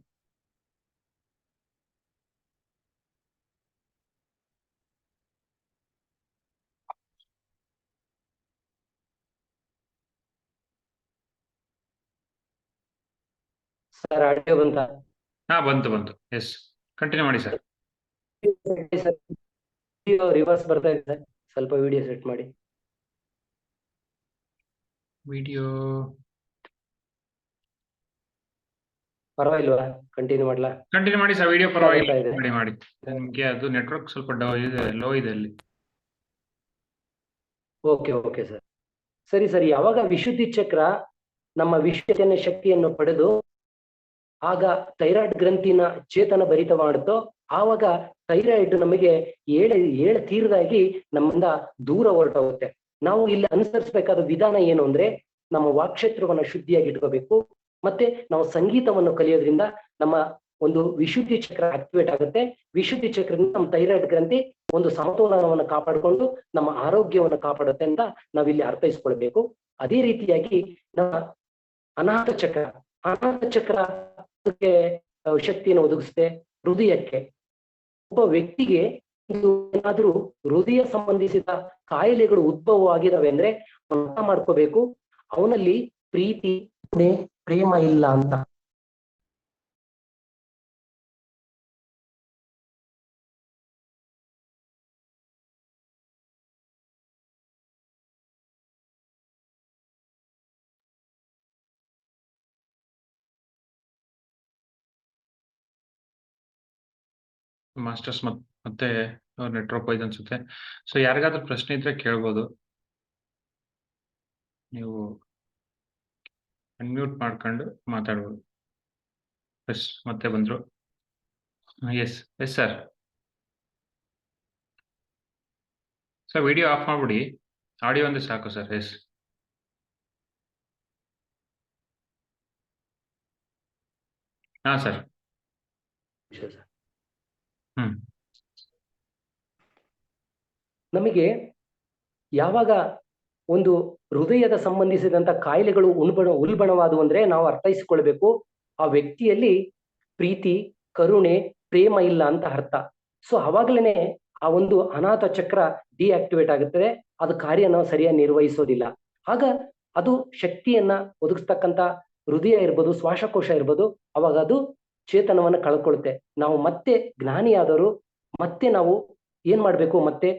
ಸರ್ ಆಡಿಯೋ ಬಂತ? ಹಾ ಬಂತು ಬಂತು. ಎಸ್ ಕಂಟಿನ್ಯೂ ಮಾಡಿ ಸರ್ ರಿವರ್ಸ್ ಬರ್ತಾ ಇದೆ ಸರ್ ಸ್ವಲ್ಪ ವಿಡಿಯೋ ಸೆಟ್ ಮಾಡಿ. ವಿಡಿಯೋ ಪರವಾಗಿಲ್ವಾ? ಕಂಟಿನ್ಯೂ ಮಾಡ್ಲಾ? ಕಂಟಿನ್ಯೂ ಮಾಡಿ ಸರ್ ವಿಡಿಯೋ ಪರವಾಗಿಲ್ಲ. ಮಾಡಿ ಮಾಡಿ. ನಿಮಗೆ ಅದು ನೆಟ್ವರ್ಕ್ ಸ್ವಲ್ಪ ಡೌ ಇದೆ ಲೋ ಇದೆ ಅಲ್ಲಿ. ಓಕೆ ಓಕೆ ಸರ್ ಸರಿ ಸರಿ. ಯಾವಾಗ ವಿಶುದ್ಧಿ ಚಕ್ರ ನಮ್ಮ ವಿಶ್ವಚನ್ಯ ಶಕ್ತಿಯನ್ನು ಪಡೆದು ಆಗ ಥೈರಾಯ್ಡ್ ಗ್ರಂಥಿನ ಚೇತನ ಭರಿತ ಮಾಡುತ್ತೋ ಆವಾಗ ಥೈರಾಯ್ಡ್ ನಮಗೆ ಏಳ ಏಳ ತೀರದಾಗಿ ನಮ್ಮಿಂದ ದೂರ ಹೊರಟೋಗುತ್ತೆ. ನಾವು ಇಲ್ಲಿ ಅನುಸರಿಸಬೇಕಾದ ವಿಧಾನ ಏನು ಅಂದ್ರೆ, ನಮ್ಮ ವಾಕ್ಷೇತ್ರವನ್ನ ಶುದ್ಧಿಯಾಗಿ ಇಟ್ಕೋಬೇಕು ಮತ್ತೆ ನಾವು ಸಂಗೀತವನ್ನು ಕಲಿಯೋದ್ರಿಂದ ನಮ್ಮ ಒಂದು ವಿಶುದ್ಧಿ ಚಕ್ರ ಆಕ್ಟಿವೇಟ್ ಆಗುತ್ತೆ. ವಿಶುದ್ಧಿ ಚಕ್ರದಿಂದ ನಮ್ಮ ಥೈರಾಯ್ಡ್ ಗ್ರಂಥಿ ಒಂದು ಸಮತೋಲನವನ್ನು ಕಾಪಾಡಿಕೊಂಡು ನಮ್ಮ ಆರೋಗ್ಯವನ್ನು ಕಾಪಾಡುತ್ತೆ ಅಂತ ನಾವಿಲ್ಲಿ ಅರ್ಥೈಸ್ಕೊಳ್ಬೇಕು. ಅದೇ ರೀತಿಯಾಗಿ ನಮ್ಮ ಅನಾಥ ಚಕ್ರ ಅನಾಥ ಚಕ್ರ ಶಕ್ತಿಯನ್ನು ಒದಗಿಸುತ್ತೆ ಹೃದಯಕ್ಕೆ. ಒಬ್ಬ ವ್ಯಕ್ತಿಗೆ ಏನಾದರೂ ಹೃದಯ ಸಂಬಂಧಿಸಿದ ಕಾಯಿಲೆಗಳು ಉದ್ಭವ ಆಗಿದಾವೆ ಅಂದ್ರೆ ಮಾಡ್ಕೋಬೇಕು, ಅವನಲ್ಲಿ ಪ್ರೀತಿ ಪ್ರೇಮ ಇಲ್ಲ ಅಂತ. ಮಾಸ್ಟರ್ಸ್ ಮತ್, ಮತ್ತೆ ನೆಟ್ವರ್ಕ್ ಹೋಯ್ತು ಅನ್ಸುತ್ತೆ. ಸೊ ಯಾರಿಗಾದ್ರೂ ಪ್ರಶ್ನೆ ಇದ್ರೆ ಕೇಳ್ಬೋದು. ನೀವು ಅನ್ಮ್ಯೂಟ್ ಮಾಡ್ಕೊಂಡು ಮಾತಾಡ್ಬೋದು. ಎಸ್ ಮತ್ತೆ ಬಂದ್ರು. Yes yes sir sir video off ಮಾಡ್ಬಿಡಿ. ಆಡಿಯೋ ಒಂದು ಸಾಕು ಸರ್ ಎಸ್ ಹಾ ಸರ್ ನಮಗೆ ಯಾವಾಗ ಒಂದು ಹೃದಯದ ಸಂಬಂಧಿಸಿದಂತ ಕಾಯಿಲೆಗಳು ಉಲ್ಬಣ ಉಲ್ಬಣವಾದವು ಅಂದ್ರೆ ನಾವು ಅರ್ಥೈಸಿಕೊಳ್ಬೇಕು, ಆ ವ್ಯಕ್ತಿಯಲ್ಲಿ ಪ್ರೀತಿ, ಕರುಣೆ, ಪ್ರೇಮ ಇಲ್ಲ ಅಂತ ಅರ್ಥ. ಸೊ, ಅವಾಗ್ಲೇನೆ ಆ ಒಂದು ಅನಾಥ ಚಕ್ರ ಡಿಆಕ್ಟಿವೇಟ್ ಆಗುತ್ತದೆ. ಅದು ಕಾರ್ಯನ ಸರಿಯಾಗಿ ನಿರ್ವಹಿಸೋದಿಲ್ಲ. ಆಗ ಅದು ಶಕ್ತಿಯನ್ನ ಒದಗಿಸ್ತಕ್ಕಂತ ಹೃದಯ ಇರ್ಬೋದು, ಶ್ವಾಸಕೋಶ ಇರ್ಬೋದು, ಅವಾಗ ಅದು ಚೇತನವನ್ನ ಕಳ್ಕೊಳ್ಳುತ್ತೆ ನಾವು ಮತ್ತೆ ಜ್ಞಾನಿಯಾದವರು, ಮತ್ತೆ ನಾವು ಏನ್ ಮಾಡ್ಬೇಕು? ಮತ್ತೆ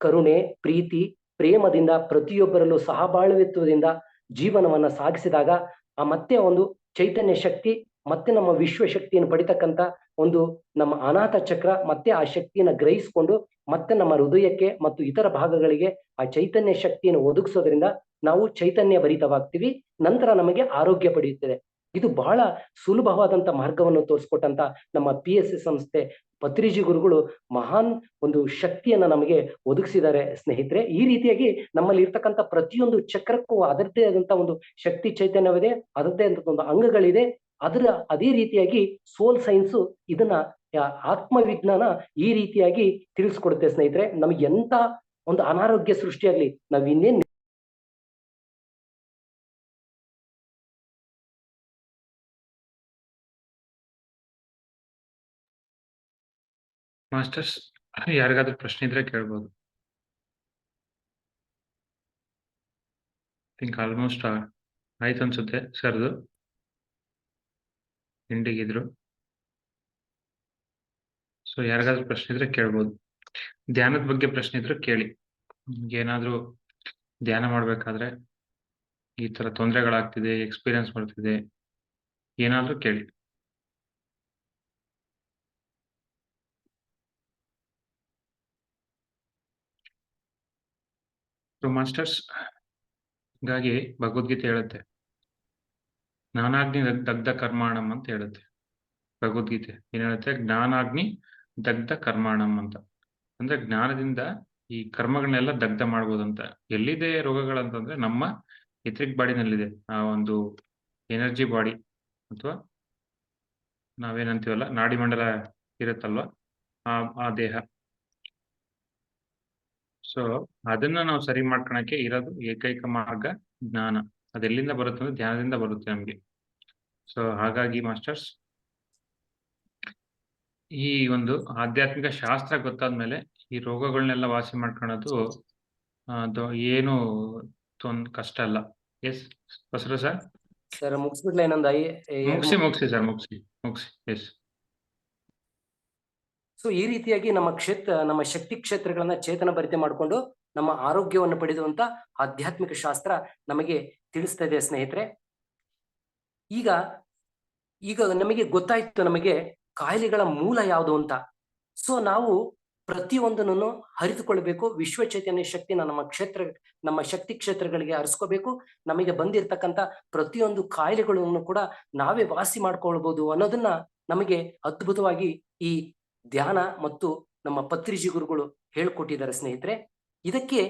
ಕರುಣೆ, ಪ್ರೀತಿ, ಪ್ರೇಮದಿಂದ ಪ್ರತಿಯೊಬ್ಬರಲ್ಲೂ ಸಹಬಾಳ್ವಿತ್ವದಿಂದ ಜೀವನವನ್ನ ಸಾಗಿಸಿದಾಗ ಆ ಮತ್ತೆ ಒಂದು ಚೈತನ್ಯ ಶಕ್ತಿ, ಮತ್ತೆ ನಮ್ಮ ವಿಶ್ವ ಶಕ್ತಿಯನ್ನು ಪಡಿತಕ್ಕಂತ ಒಂದು ನಮ್ಮ ಅನಾಥ ಚಕ್ರ, ಮತ್ತೆ ಆ ಶಕ್ತಿಯನ್ನ ಗ್ರಹಿಸಿಕೊಂಡು ಮತ್ತೆ ನಮ್ಮ ಹೃದಯಕ್ಕೆ ಮತ್ತು ಇತರ ಭಾಗಗಳಿಗೆ ಆ ಚೈತನ್ಯ ಶಕ್ತಿಯನ್ನು ಒದಗಿಸೋದ್ರಿಂದ ನಾವು ಚೈತನ್ಯ ಭರಿತವಾಗ್ತೀವಿ ನಂತರ ನಮಗೆ ಆರೋಗ್ಯ ಪಡೆಯುತ್ತದೆ. ಇದು ಬಹಳ ಸುಲಭವಾದಂತ ಮಾರ್ಗವನ್ನು ತೋರಿಸ್ಕೊಟ್ಟಂತ ನಮ್ಮ ಪಿ ಎಸ್ ಸಿ ಸಂಸ್ಥೆ ಪತ್ರಿಜಿ ಗುರುಗಳು ಮಹಾನ್ ಒಂದು ಶಕ್ತಿಯನ್ನ ನಮಗೆ ಒದಗಿಸಿದ್ದಾರೆ ಸ್ನೇಹಿತರೆ. ಈ ರೀತಿಯಾಗಿ ನಮ್ಮಲ್ಲಿ ಇರ್ತಕ್ಕಂಥ ಪ್ರತಿಯೊಂದು ಚಕ್ರಕ್ಕೂ ಅದರದ್ದೇ ಆದಂತ ಒಂದು ಶಕ್ತಿ ಚೈತನ್ಯವಿದೆ. ಅದರದ್ದೇ ಆದಂತ ಒಂದು ಅಂಗಗಳಿದೆ. ಅದರ ಅದೇ ರೀತಿಯಾಗಿ ಸೋಲ್ ಸೈನ್ಸ್ ಇದನ್ನ ಆತ್ಮವಿಜ್ಞಾನ ಈ ರೀತಿಯಾಗಿ ತಿಳಿಸ್ಕೊಡುತ್ತೆ ಸ್ನೇಹಿತರೆ. ನಮಗೆ ಎಂತ ಒಂದು ಅನಾರೋಗ್ಯ ಸೃಷ್ಟಿಯಾಗ್ಲಿ ನಾವ್ ಇನ್ನೇನ್ ಮಾಸ್ಟರ್ಸ್? ಯಾರಿಗಾದ್ರೂ ಪ್ರಶ್ನೆ ಇದ್ರೆ ಕೇಳ್ಬೋದು. ಥಿಂಕ್ ಆಲ್ಮೋಸ್ಟ್ ಆಯ್ತು ಅನ್ಸುತ್ತೆ ಸರ್ದು. ಹಿಂಡಿಗಿದ್ರು ಸೊ ಯಾರಿಗಾದ್ರೂ ಪ್ರಶ್ನೆ ಇದ್ರೆ ಕೇಳ್ಬೋದು. ಧ್ಯಾನದ ಬಗ್ಗೆ ಪ್ರಶ್ನೆ ಇದ್ರೆ ಕೇಳಿ. ಏನಾದ್ರೂ ಧ್ಯಾನ ಮಾಡ್ಬೇಕಾದ್ರೆ ಈ ತರ ತೊಂದರೆಗಳಾಗ್ತಿದೆ ಎಕ್ಸ್ಪೀರಿಯನ್ಸ್ ಬರ್ತಿದೆ ಏನಾದ್ರೂ ಕೇಳಿ. ಸೊ ಮಾಸ್ಟರ್ಸ್ ಹಾಗಾಗಿ ಭಗವದ್ಗೀತೆ ಹೇಳುತ್ತೆ. ಜ್ಞಾನಾಗ್ನಿ ದಗ್- ದಗ್ಧ ಕರ್ಮಾಣಂ ಅಂತ ಹೇಳುತ್ತೆ. ಭಗವದ್ಗೀತೆ ಏನ್ ಹೇಳುತ್ತೆ? ಜ್ಞಾನಾಗ್ನಿ ದಗ್ಧ ಕರ್ಮಾಣಂ ಅಂತ. ಅಂದ್ರೆ ಜ್ಞಾನದಿಂದ ಈ ಕರ್ಮಗಳನ್ನೆಲ್ಲ ದಗ್ಧ ಮಾಡ್ಬೋದಂತ. ಎಲ್ಲಿದೆ ರೋಗಗಳಂತಂದ್ರೆ ನಮ್ಮ ಎಥ್ರಿಕ್ ಬಾಡಿನಲ್ಲಿದೆ. ಆ ಒಂದು ಎನರ್ಜಿ ಬಾಡಿ ಅಥವಾ ನಾವೇನಂತೀವಲ್ಲ, ನಾಡಿಮಂಡಲ ಇರುತ್ತಲ್ವಾ? ಆ ಆ ದೇಹ. ಸೊ ಅದನ್ನ ನಾವು ಸರಿ ಮಾಡ್ಕೊಳಕ್ಕೆ ಇರೋದು ಏಕೈಕ ಮಾರ್ಗ ಜ್ಞಾನ. ಅದೆಲ್ಲಿಂದ ಬರುತ್ತೆ ಅಂದ್ರೆ ಧ್ಯಾನದಿಂದ ಬರುತ್ತೆ ನಮ್ಗೆ. ಸೊ ಹಾಗಾಗಿ ಮಾಸ್ಟರ್ಸ್ ಈ ಒಂದು ಆಧ್ಯಾತ್ಮಿಕ ಶಾಸ್ತ್ರ ಗೊತ್ತಾದ್ಮೇಲೆ ಈ ರೋಗಗಳನ್ನೆಲ್ಲ ವಾಸಿ ಮಾಡ್ಕೊಳೋದು ಏನು ತೊಂದ್ ಕಷ್ಟ ಅಲ್ಲ. ಎಸ್ ಹೊಸರು ಸರ್? ಸರ್ ಮುಗಿಸ್ಬಿಡ್ಲ ಇನ್ನೊಂದು ಐ ಮುಗಿಸಿ ಮುಗಿಸಿ. ಸರ್ ಮುಗಿಸಿ ಮುಗಿಸಿ. ಎಸ್ ಸೊ ಈ ರೀತಿಯಾಗಿ ನಮ್ಮ ಕ್ಷೇತ್ರ, ನಮ್ಮ ಶಕ್ತಿ ಕ್ಷೇತ್ರಗಳನ್ನ ಚೇತನ ಭರಿತೆ ಮಾಡಿಕೊಂಡು ನಮ್ಮ ಆರೋಗ್ಯವನ್ನು ಪಡೆದುವಂತ ಆಧ್ಯಾತ್ಮಿಕ ಶಾಸ್ತ್ರ ನಮಗೆ ತಿಳಿಸ್ತಾ ಇದೆ ಸ್ನೇಹಿತರೆ. ಈಗ ಈಗ ನಮಗೆ ಗೊತ್ತಾಯ್ತು ನಮಗೆ ಕಾಯಿಲೆಗಳ ಮೂಲ ಯಾವುದು ಅಂತ. ಸೊ ನಾವು ಪ್ರತಿಯೊಂದನ್ನು ಅರಿತುಕೊಳ್ಬೇಕು, ವಿಶ್ವ ಚೈತನ್ಯ ಶಕ್ತಿನ ನಮ್ಮ ಕ್ಷೇತ್ರ, ನಮ್ಮ ಶಕ್ತಿ ಕ್ಷೇತ್ರಗಳಿಗೆ ಹರಿಸ್ಕೋಬೇಕು. ನಮಗೆ ಬಂದಿರತಕ್ಕಂತ ಪ್ರತಿಯೊಂದು ಕಾಯಿಲೆಗಳನ್ನು ಕೂಡ ನಾವೇ ವಾಸಿ ಮಾಡ್ಕೊಳ್ಬಹುದು ಅನ್ನೋದನ್ನ ನಮಗೆ ಅದ್ಭುತವಾಗಿ ಈ ಧ್ಯಾನ ಮತ್ತು ನಮ್ಮ ಪತ್ರಿಜಿ ಗುರುಗಳು ಹೇಳ್ಕೊಟ್ಟಿದ್ದಾರೆ ಸ್ನೇಹಿತರೆ. ಇದಕ್ಕೆ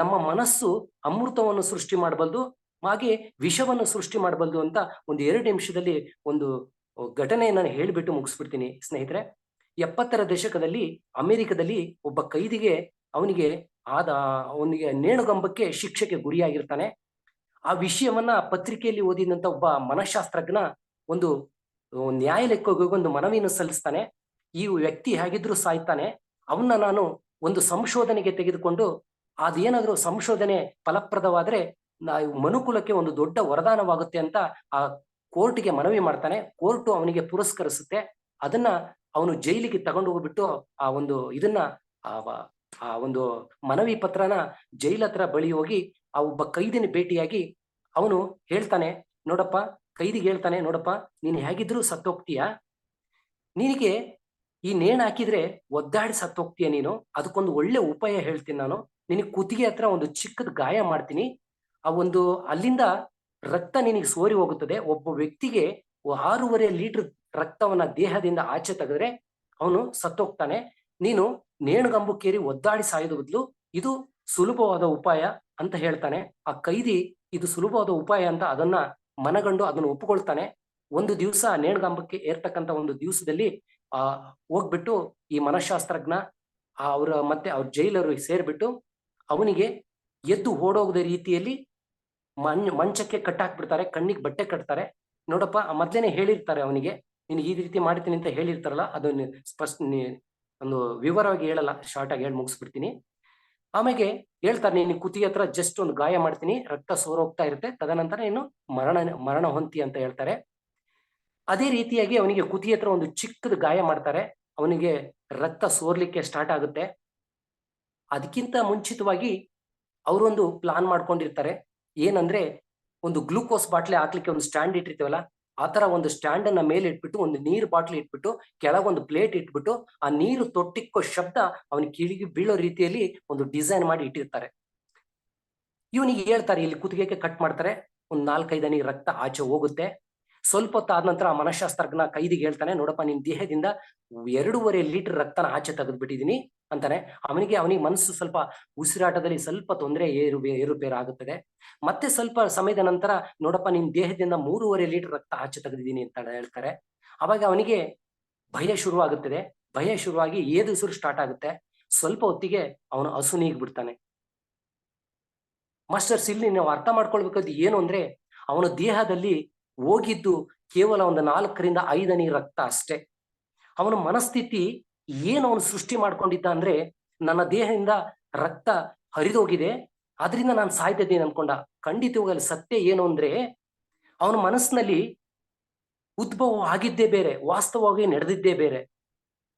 ನಮ್ಮ ಮನಸ್ಸು ಅಮೃತವನ್ನು ಸೃಷ್ಟಿ ಮಾಡಬಲ್ದು, ಹಾಗೆ ವಿಷವನ್ನು ಸೃಷ್ಟಿ ಮಾಡಬಲ್ದು ಅಂತ ಒಂದು ಎರಡು ನಿಮಿಷದಲ್ಲಿ ಒಂದು ಘಟನೆಯನ್ನ ಹೇಳಿಬಿಟ್ಟು ಮುಗಿಸ್ಬಿಡ್ತೀನಿ ಸ್ನೇಹಿತರೆ. ಎಪ್ಪತ್ತರ ದಶಕದಲ್ಲಿ ಅಮೆರಿಕದಲ್ಲಿ ಒಬ್ಬ ಕೈದಿಗೆ ಅವನಿಗೆ ಆದ, ಅವನಿಗೆ ನೇಣುಗಂಬಕ್ಕೆ ಶಿಕ್ಷೆಗೆ ಗುರಿಯಾಗಿರ್ತಾನೆ. ಆ ವಿಷಯವನ್ನ ಪತ್ರಿಕೆಯಲ್ಲಿ ಓದಿದಂತ ಒಬ್ಬ ಮನಃಶಾಸ್ತ್ರಜ್ಞ ಒಂದು ನ್ಯಾಯಾಲಯಕ್ಕೆ ಹೋಗಿ ಒಂದು ಮನವಿಯನ್ನು ಸಲ್ಲಿಸ್ತಾನೆ. ಈ ವ್ಯಕ್ತಿ ಹೇಗಿದ್ರು ಸಾಯ್ತಾನೆ. ಅವನ್ನ ನಾನು ಒಂದು ಸಂಶೋಧನೆಗೆ ತೆಗೆದುಕೊಂಡು, ಅದೇನಾದ್ರೂ ಸಂಶೋಧನೆ ಫಲಪ್ರದವಾದ್ರೆ ಮನುಕುಲಕ್ಕೆ ಒಂದು ದೊಡ್ಡ ವರದಾನವಾಗುತ್ತೆ ಅಂತ ಆ ಕೋರ್ಟ್ಗೆ ಮನವಿ ಮಾಡ್ತಾನೆ. ಕೋರ್ಟು ಅವನಿಗೆ ಪುರಸ್ಕರಿಸುತ್ತೆ. ಅದನ್ನ ಅವನು ಜೈಲಿಗೆ ತಗೊಂಡು ಹೋಗ್ಬಿಟ್ಟು ಆ ಒಂದು ಇದನ್ನ ಆ ಒಂದು ಮನವಿ ಪತ್ರನ ಜೈಲ್ ಹತ್ರ ಬಳಿ ಹೋಗಿ ಆ ಒಬ್ಬ ಕೈದಿನ ಭೇಟಿಯಾಗಿ ಅವನು ಹೇಳ್ತಾನೆ, ನೋಡಪ್ಪ, ಕೈದಿಗೆ ಹೇಳ್ತಾನೆ, ನೋಡಪ್ಪ, ನೀನ್ ಹೇಗಿದ್ರು ಸತ್ತೋಗ್ತೀಯ? ನಿನಗೆ ಈ ನೇಣ್ ಹಾಕಿದ್ರೆ ಒದ್ದಾಡಿ ಸತ್ತೋಗ್ತೀಯ ನೀನು? ಅದಕ್ಕೊಂದು ಒಳ್ಳೆ ಉಪಾಯ ಹೇಳ್ತೀನಿ ನಾನು. ನಿನಗೆ ಕುತ್ತಿಗೆ ಹತ್ರ ಒಂದು ಚಿಕ್ಕದ ಗಾಯ ಮಾಡ್ತೀನಿ. ಆ ಒಂದು ಅಲ್ಲಿಂದ ರಕ್ತ ನಿನಗೆ ಸೋರಿ ಹೋಗುತ್ತದೆ. ಒಬ್ಬ ವ್ಯಕ್ತಿಗೆ ಆರೂವರೆ ಲೀಟರ್ ರಕ್ತವನ್ನ ದೇಹದಿಂದ ಆಚೆ ತೆಗೆದ್ರೆ ಅವನು ಸತ್ತೋಗ್ತಾನೆ. ನೀನು ನೇಣುಗಂಬಕ್ಕೇರಿ ಒದ್ದಾಡಿ ಸಾಯೋದ ಬದಲು ಇದು ಸುಲಭವಾದ ಉಪಾಯ ಅಂತ ಹೇಳ್ತಾನೆ. ಆ ಕೈದಿ ಇದು ಸುಲಭವಾದ ಉಪಾಯ ಅಂತ ಅದನ್ನ ಮನಗಂಡು ಅದನ್ನ ಒಪ್ಪಿಕೊಳ್ತಾನೆ. ಒಂದು ದಿವಸ ನೇಣುಗಂಬಕ್ಕೆ ಏರ್ತಕ್ಕಂತ ಒಂದು ದಿವಸದಲ್ಲಿ ಆ, ಹೋಗ್ಬಿಟ್ಟು ಈ ಮನಃಶಾಸ್ತ್ರಜ್ಞ ಅವರ ಮತ್ತೆ ಅವ್ರ ಜೈಲರು ಸೇರ್ಬಿಟ್ಟು ಅವನಿಗೆ ಎದ್ದು ಓಡೋಗದ ರೀತಿಯಲ್ಲಿ ಮಂ ಮಂಚಕ್ಕೆ ಕಟ್ಟಾಕ್ಬಿಡ್ತಾರೆ, ಕಣ್ಣಿಗೆ ಬಟ್ಟೆ ಕಟ್ತಾರೆ. ನೋಡಪ್ಪ ಮೊದ್ಲೇನೆ ಹೇಳಿರ್ತಾರೆ ಅವನಿಗೆ, ನೀನು ಈ ರೀತಿ ಮಾಡ್ತೀನಿ ಅಂತ ಹೇಳಿರ್ತಾರಲ್ಲ, ಅದನ್ನ ಸ್ಪಷ್ಟ ಒಂದು ವಿವರವಾಗಿ ಹೇಳಲ್ಲ ಶಾರ್ಟ್ ಆಗಿ ಹೇಳಿ ಮುಗಿಸ್ಬಿಡ್ತೀನಿ. ಆಮೇಲೆ ಹೇಳ್ತಾರೆ, ನೀನು ಕುತಿ ಹತ್ರ ಜಸ್ಟ್ ಒಂದು ಗಾಯ ಮಾಡ್ತೀನಿ, ರಕ್ತ ಸೋರೋಗ್ತಾ ಇರುತ್ತೆ, ತದನಂತರ ನೀನು ಮರಣ ಮರಣ ಹೊಂತಿ ಅಂತ ಹೇಳ್ತಾರೆ. ಅದೇ ರೀತಿಯಾಗಿ ಅವನಿಗೆ ಕುತಿ ಹತ್ರ ಒಂದು ಚಿಕ್ಕದ ಗಾಯ ಮಾಡ್ತಾರೆ. ಅವನಿಗೆ ರಕ್ತ ಸೋರ್ಲಿಕ್ಕೆ ಸ್ಟಾರ್ಟ್ ಆಗುತ್ತೆ. ಅದಕ್ಕಿಂತ ಮುಂಚಿತವಾಗಿ ಅವರೊಂದು ಪ್ಲಾನ್ ಮಾಡ್ಕೊಂಡಿರ್ತಾರೆ. ಏನಂದ್ರೆ ಒಂದು ಗ್ಲೂಕೋಸ್ ಬಾಟ್ಲಿ ಹಾಕ್ಲಿಕ್ಕೆ ಒಂದು ಸ್ಟ್ಯಾಂಡ್ ಇಟ್ಟಿರ್ತೀವಲ್ಲ, ಆ ತರ ಒಂದು ಸ್ಟ್ಯಾಂಡ್ ಅನ್ನ ಮೇಲೆ ಇಟ್ಬಿಟ್ಟು, ಒಂದು ನೀರು ಬಾಟ್ಲಿ ಇಟ್ಬಿಟ್ಟು ಕೆಳಗೊಂದು ಪ್ಲೇಟ್ ಇಟ್ಬಿಟ್ಟು, ಆ ನೀರು ತೊಟ್ಟಿಕ್ಕೋ ಶಬ್ದ ಅವನ ಕಿಳಿಗೆ ಬೀಳೋ ರೀತಿಯಲ್ಲಿ ಒಂದು ಡಿಸೈನ್ ಮಾಡಿ ಇಟ್ಟಿರ್ತಾರೆ. ಇವನಿಗೆ ಹೇಳ್ತಾರೆ, ಇಲ್ಲಿ ಕುತ್ತಿಗೆಗೆ ಕಟ್ ಮಾಡ್ತಾರೆ. ಒಂದ್ ನಾಲ್ಕೈದನಿಗೆ ರಕ್ತ ಆಚೆ ಹೋಗುತ್ತೆ. ಸ್ವಲ್ಪ ಹೊತ್ತಾದ ನಂತರ ಆ ಮನಃಶಾಸ್ತ್ರಜ್ಞ ಕೈದಿಗೆ ಹೇಳ್ತಾನೆ, ನೋಡಪ್ಪ, ನಿನ್ ದೇಹದಿಂದ ಎರಡೂವರೆ ಲೀಟರ್ ರಕ್ತನ ಆಚೆ ತೆಗೆದ್ಬಿಟ್ಟಿದೀನಿ ಅಂತಾನೆ. ಅವನಿಗೆ ಅವನಿಗೆ ಮನಸ್ಸು ಸ್ವಲ್ಪ ಉಸಿರಾಟದಲ್ಲಿ ಸ್ವಲ್ಪ ತೊಂದರೆ ಏರು ಏರುಪೇರು ಆಗುತ್ತದೆ. ಮತ್ತೆ ಸ್ವಲ್ಪ ಸಮಯದ ನಂತರ, ನೋಡಪ್ಪ, ನಿನ್ ದೇಹದಿಂದ ಮೂರುವರೆ ಲೀಟರ್ ರಕ್ತ ಆಚೆ ತೆಗೆದಿದ್ದೀನಿ ಅಂತ ಹೇಳ್ತಾರೆ. ಅವಾಗ ಅವನಿಗೆ ಭಯ ಶುರುವಾಗುತ್ತದೆ. ಭಯ ಶುರುವಾಗಿ ಏದುಸಿರು ಸ್ಟಾರ್ಟ್ ಆಗುತ್ತೆ. ಸ್ವಲ್ಪ ಹೊತ್ತಿಗೆ ಅವನು ಹಸು ಬಿಡ್ತಾನೆ. ಮಾಸ್ಟರ್ಸ್, ಇಲ್ಲಿ ನಾವು ಅರ್ಥ ಮಾಡ್ಕೊಳ್ಬೇಕಾದ್ದು ಏನು ಅಂದ್ರೆ, ಅವನ ದೇಹದಲ್ಲಿ ಹೋಗಿದ್ದು ಕೇವಲ ಒಂದು ನಾಲ್ಕರಿಂದ ಐದನೇ ರಕ್ತ ಅಷ್ಟೇ. ಅವನ ಮನಸ್ಥಿತಿ ಏನು ಅವನು ಸೃಷ್ಟಿ ಮಾಡ್ಕೊಂಡಿದ್ದ ಅಂದ್ರೆ ನನ್ನ ದೇಹದಿಂದ ರಕ್ತ ಹರಿದೋಗಿದೆ ಅದರಿಂದ ನಾನು ಸಾಯ್ತಿದ್ದೇನೆ ಅನ್ಕೊಂಡ. ಖಂಡಿತವಾಗಲಿ ಸತ್ಯ ಏನು ಅಂದ್ರೆ ಅವನ ಮನಸ್ಸಿನಲ್ಲಿ ಉದ್ಭವ ಆಗಿದ್ದೇ ಬೇರೆ, ವಾಸ್ತವವಾಗಿ ನಡೆದಿದ್ದೇ ಬೇರೆ.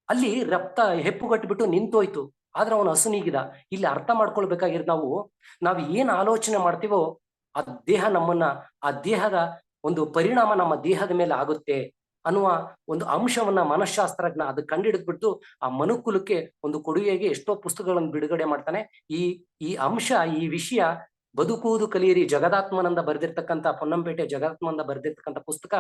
ಅಲ್ಲಿ ರಕ್ತ ಹೆಪ್ಪುಗಟ್ಬಿಟ್ಟು ನಿಂತೋಯ್ತು, ಆದ್ರೆ ಅವನು ಹಸುನೀಗಿದ. ಇಲ್ಲಿ ಅರ್ಥ ಮಾಡ್ಕೊಳ್ಬೇಕಾಗಿರೋದು ನಾವು ನಾವು ಏನ್ ಆಲೋಚನೆ ಮಾಡ್ತೀವೋ ಆ ದೇಹ ನಮ್ಮನ್ನ, ಆ ದೇಹದ ಒಂದು ಪರಿಣಾಮ ನಮ್ಮ ದೇಹದ ಮೇಲೆ ಆಗುತ್ತೆ ಅನ್ನುವ ಒಂದು ಅಂಶವನ್ನ ಮನಃಶಾಸ್ತ್ರಜ್ಞ ಅದು ಕಂಡಿಡಿದ್ಬಿಟ್ಟು ಆ ಮನುಕುಲಕ್ಕೆ ಒಂದು ಕೊಡುಗೆಗೆ ಎಷ್ಟೋ ಪುಸ್ತಕಗಳನ್ನು ಬಿಡುಗಡೆ ಮಾಡ್ತಾನೆ. ಈ ಈ ಅಂಶ, ಈ ವಿಷಯ ಬದುಕುವುದು ಕಲಿಯಿರಿ. ಜಗದಾತ್ಮನಂದ ಬರೆದಿರ್ತಕ್ಕಂಥ ಪೊನ್ನಂಪೇಟೆ ಜಗದಾತ್ಮನಂದ ಬರೆದಿರ್ತಕ್ಕಂಥ ಪುಸ್ತಕ,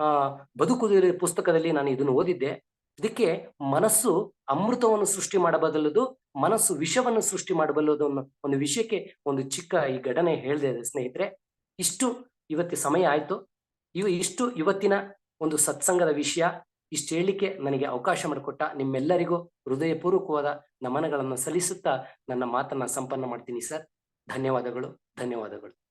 ಆ, ಬದುಕುವುದು ಪುಸ್ತಕದಲ್ಲಿ ನಾನು ಇದನ್ನು ಓದಿದ್ದೆ. ಇದಕ್ಕೆ ಮನಸ್ಸು ಅಮೃತವನ್ನು ಸೃಷ್ಟಿ ಮಾಡಬಲ್ಲದು, ಮನಸ್ಸು ವಿಷವನ್ನು ಸೃಷ್ಟಿ ಮಾಡಬಲ್ಲದು ಅನ್ನೋ ಒಂದು ವಿಷಯಕ್ಕೆ ಒಂದು ಚಿಕ್ಕ ಈ ಘಟನೆ ಹೇಳಿದೆ ಸ್ನೇಹಿತರೆ. ಇಷ್ಟು ಇವತ್ತಿನ ಸಮಯ ಆಯ್ತು. ಇವು ಇಷ್ಟು ಇವತ್ತಿನ ಒಂದು ಸತ್ಸಂಗದ ವಿಷಯ. ಇಷ್ಟು ಹೇಳಲಿಕ್ಕೆ ನನಗೆ ಅವಕಾಶ ಮಾಡಿಕೊಟ್ಟ ನಿಮ್ಮೆಲ್ಲರಿಗೂ ಹೃದಯಪೂರ್ವಕವಾದ ನಮನಗಳನ್ನು ಸಲ್ಲಿಸುತ್ತಾ ನನ್ನ ಮಾತನ್ನ ಸಂಪನ್ನ ಮಾಡ್ತೀನಿ ಸರ್. ಧನ್ಯವಾದಗಳು ಧನ್ಯವಾದಗಳು.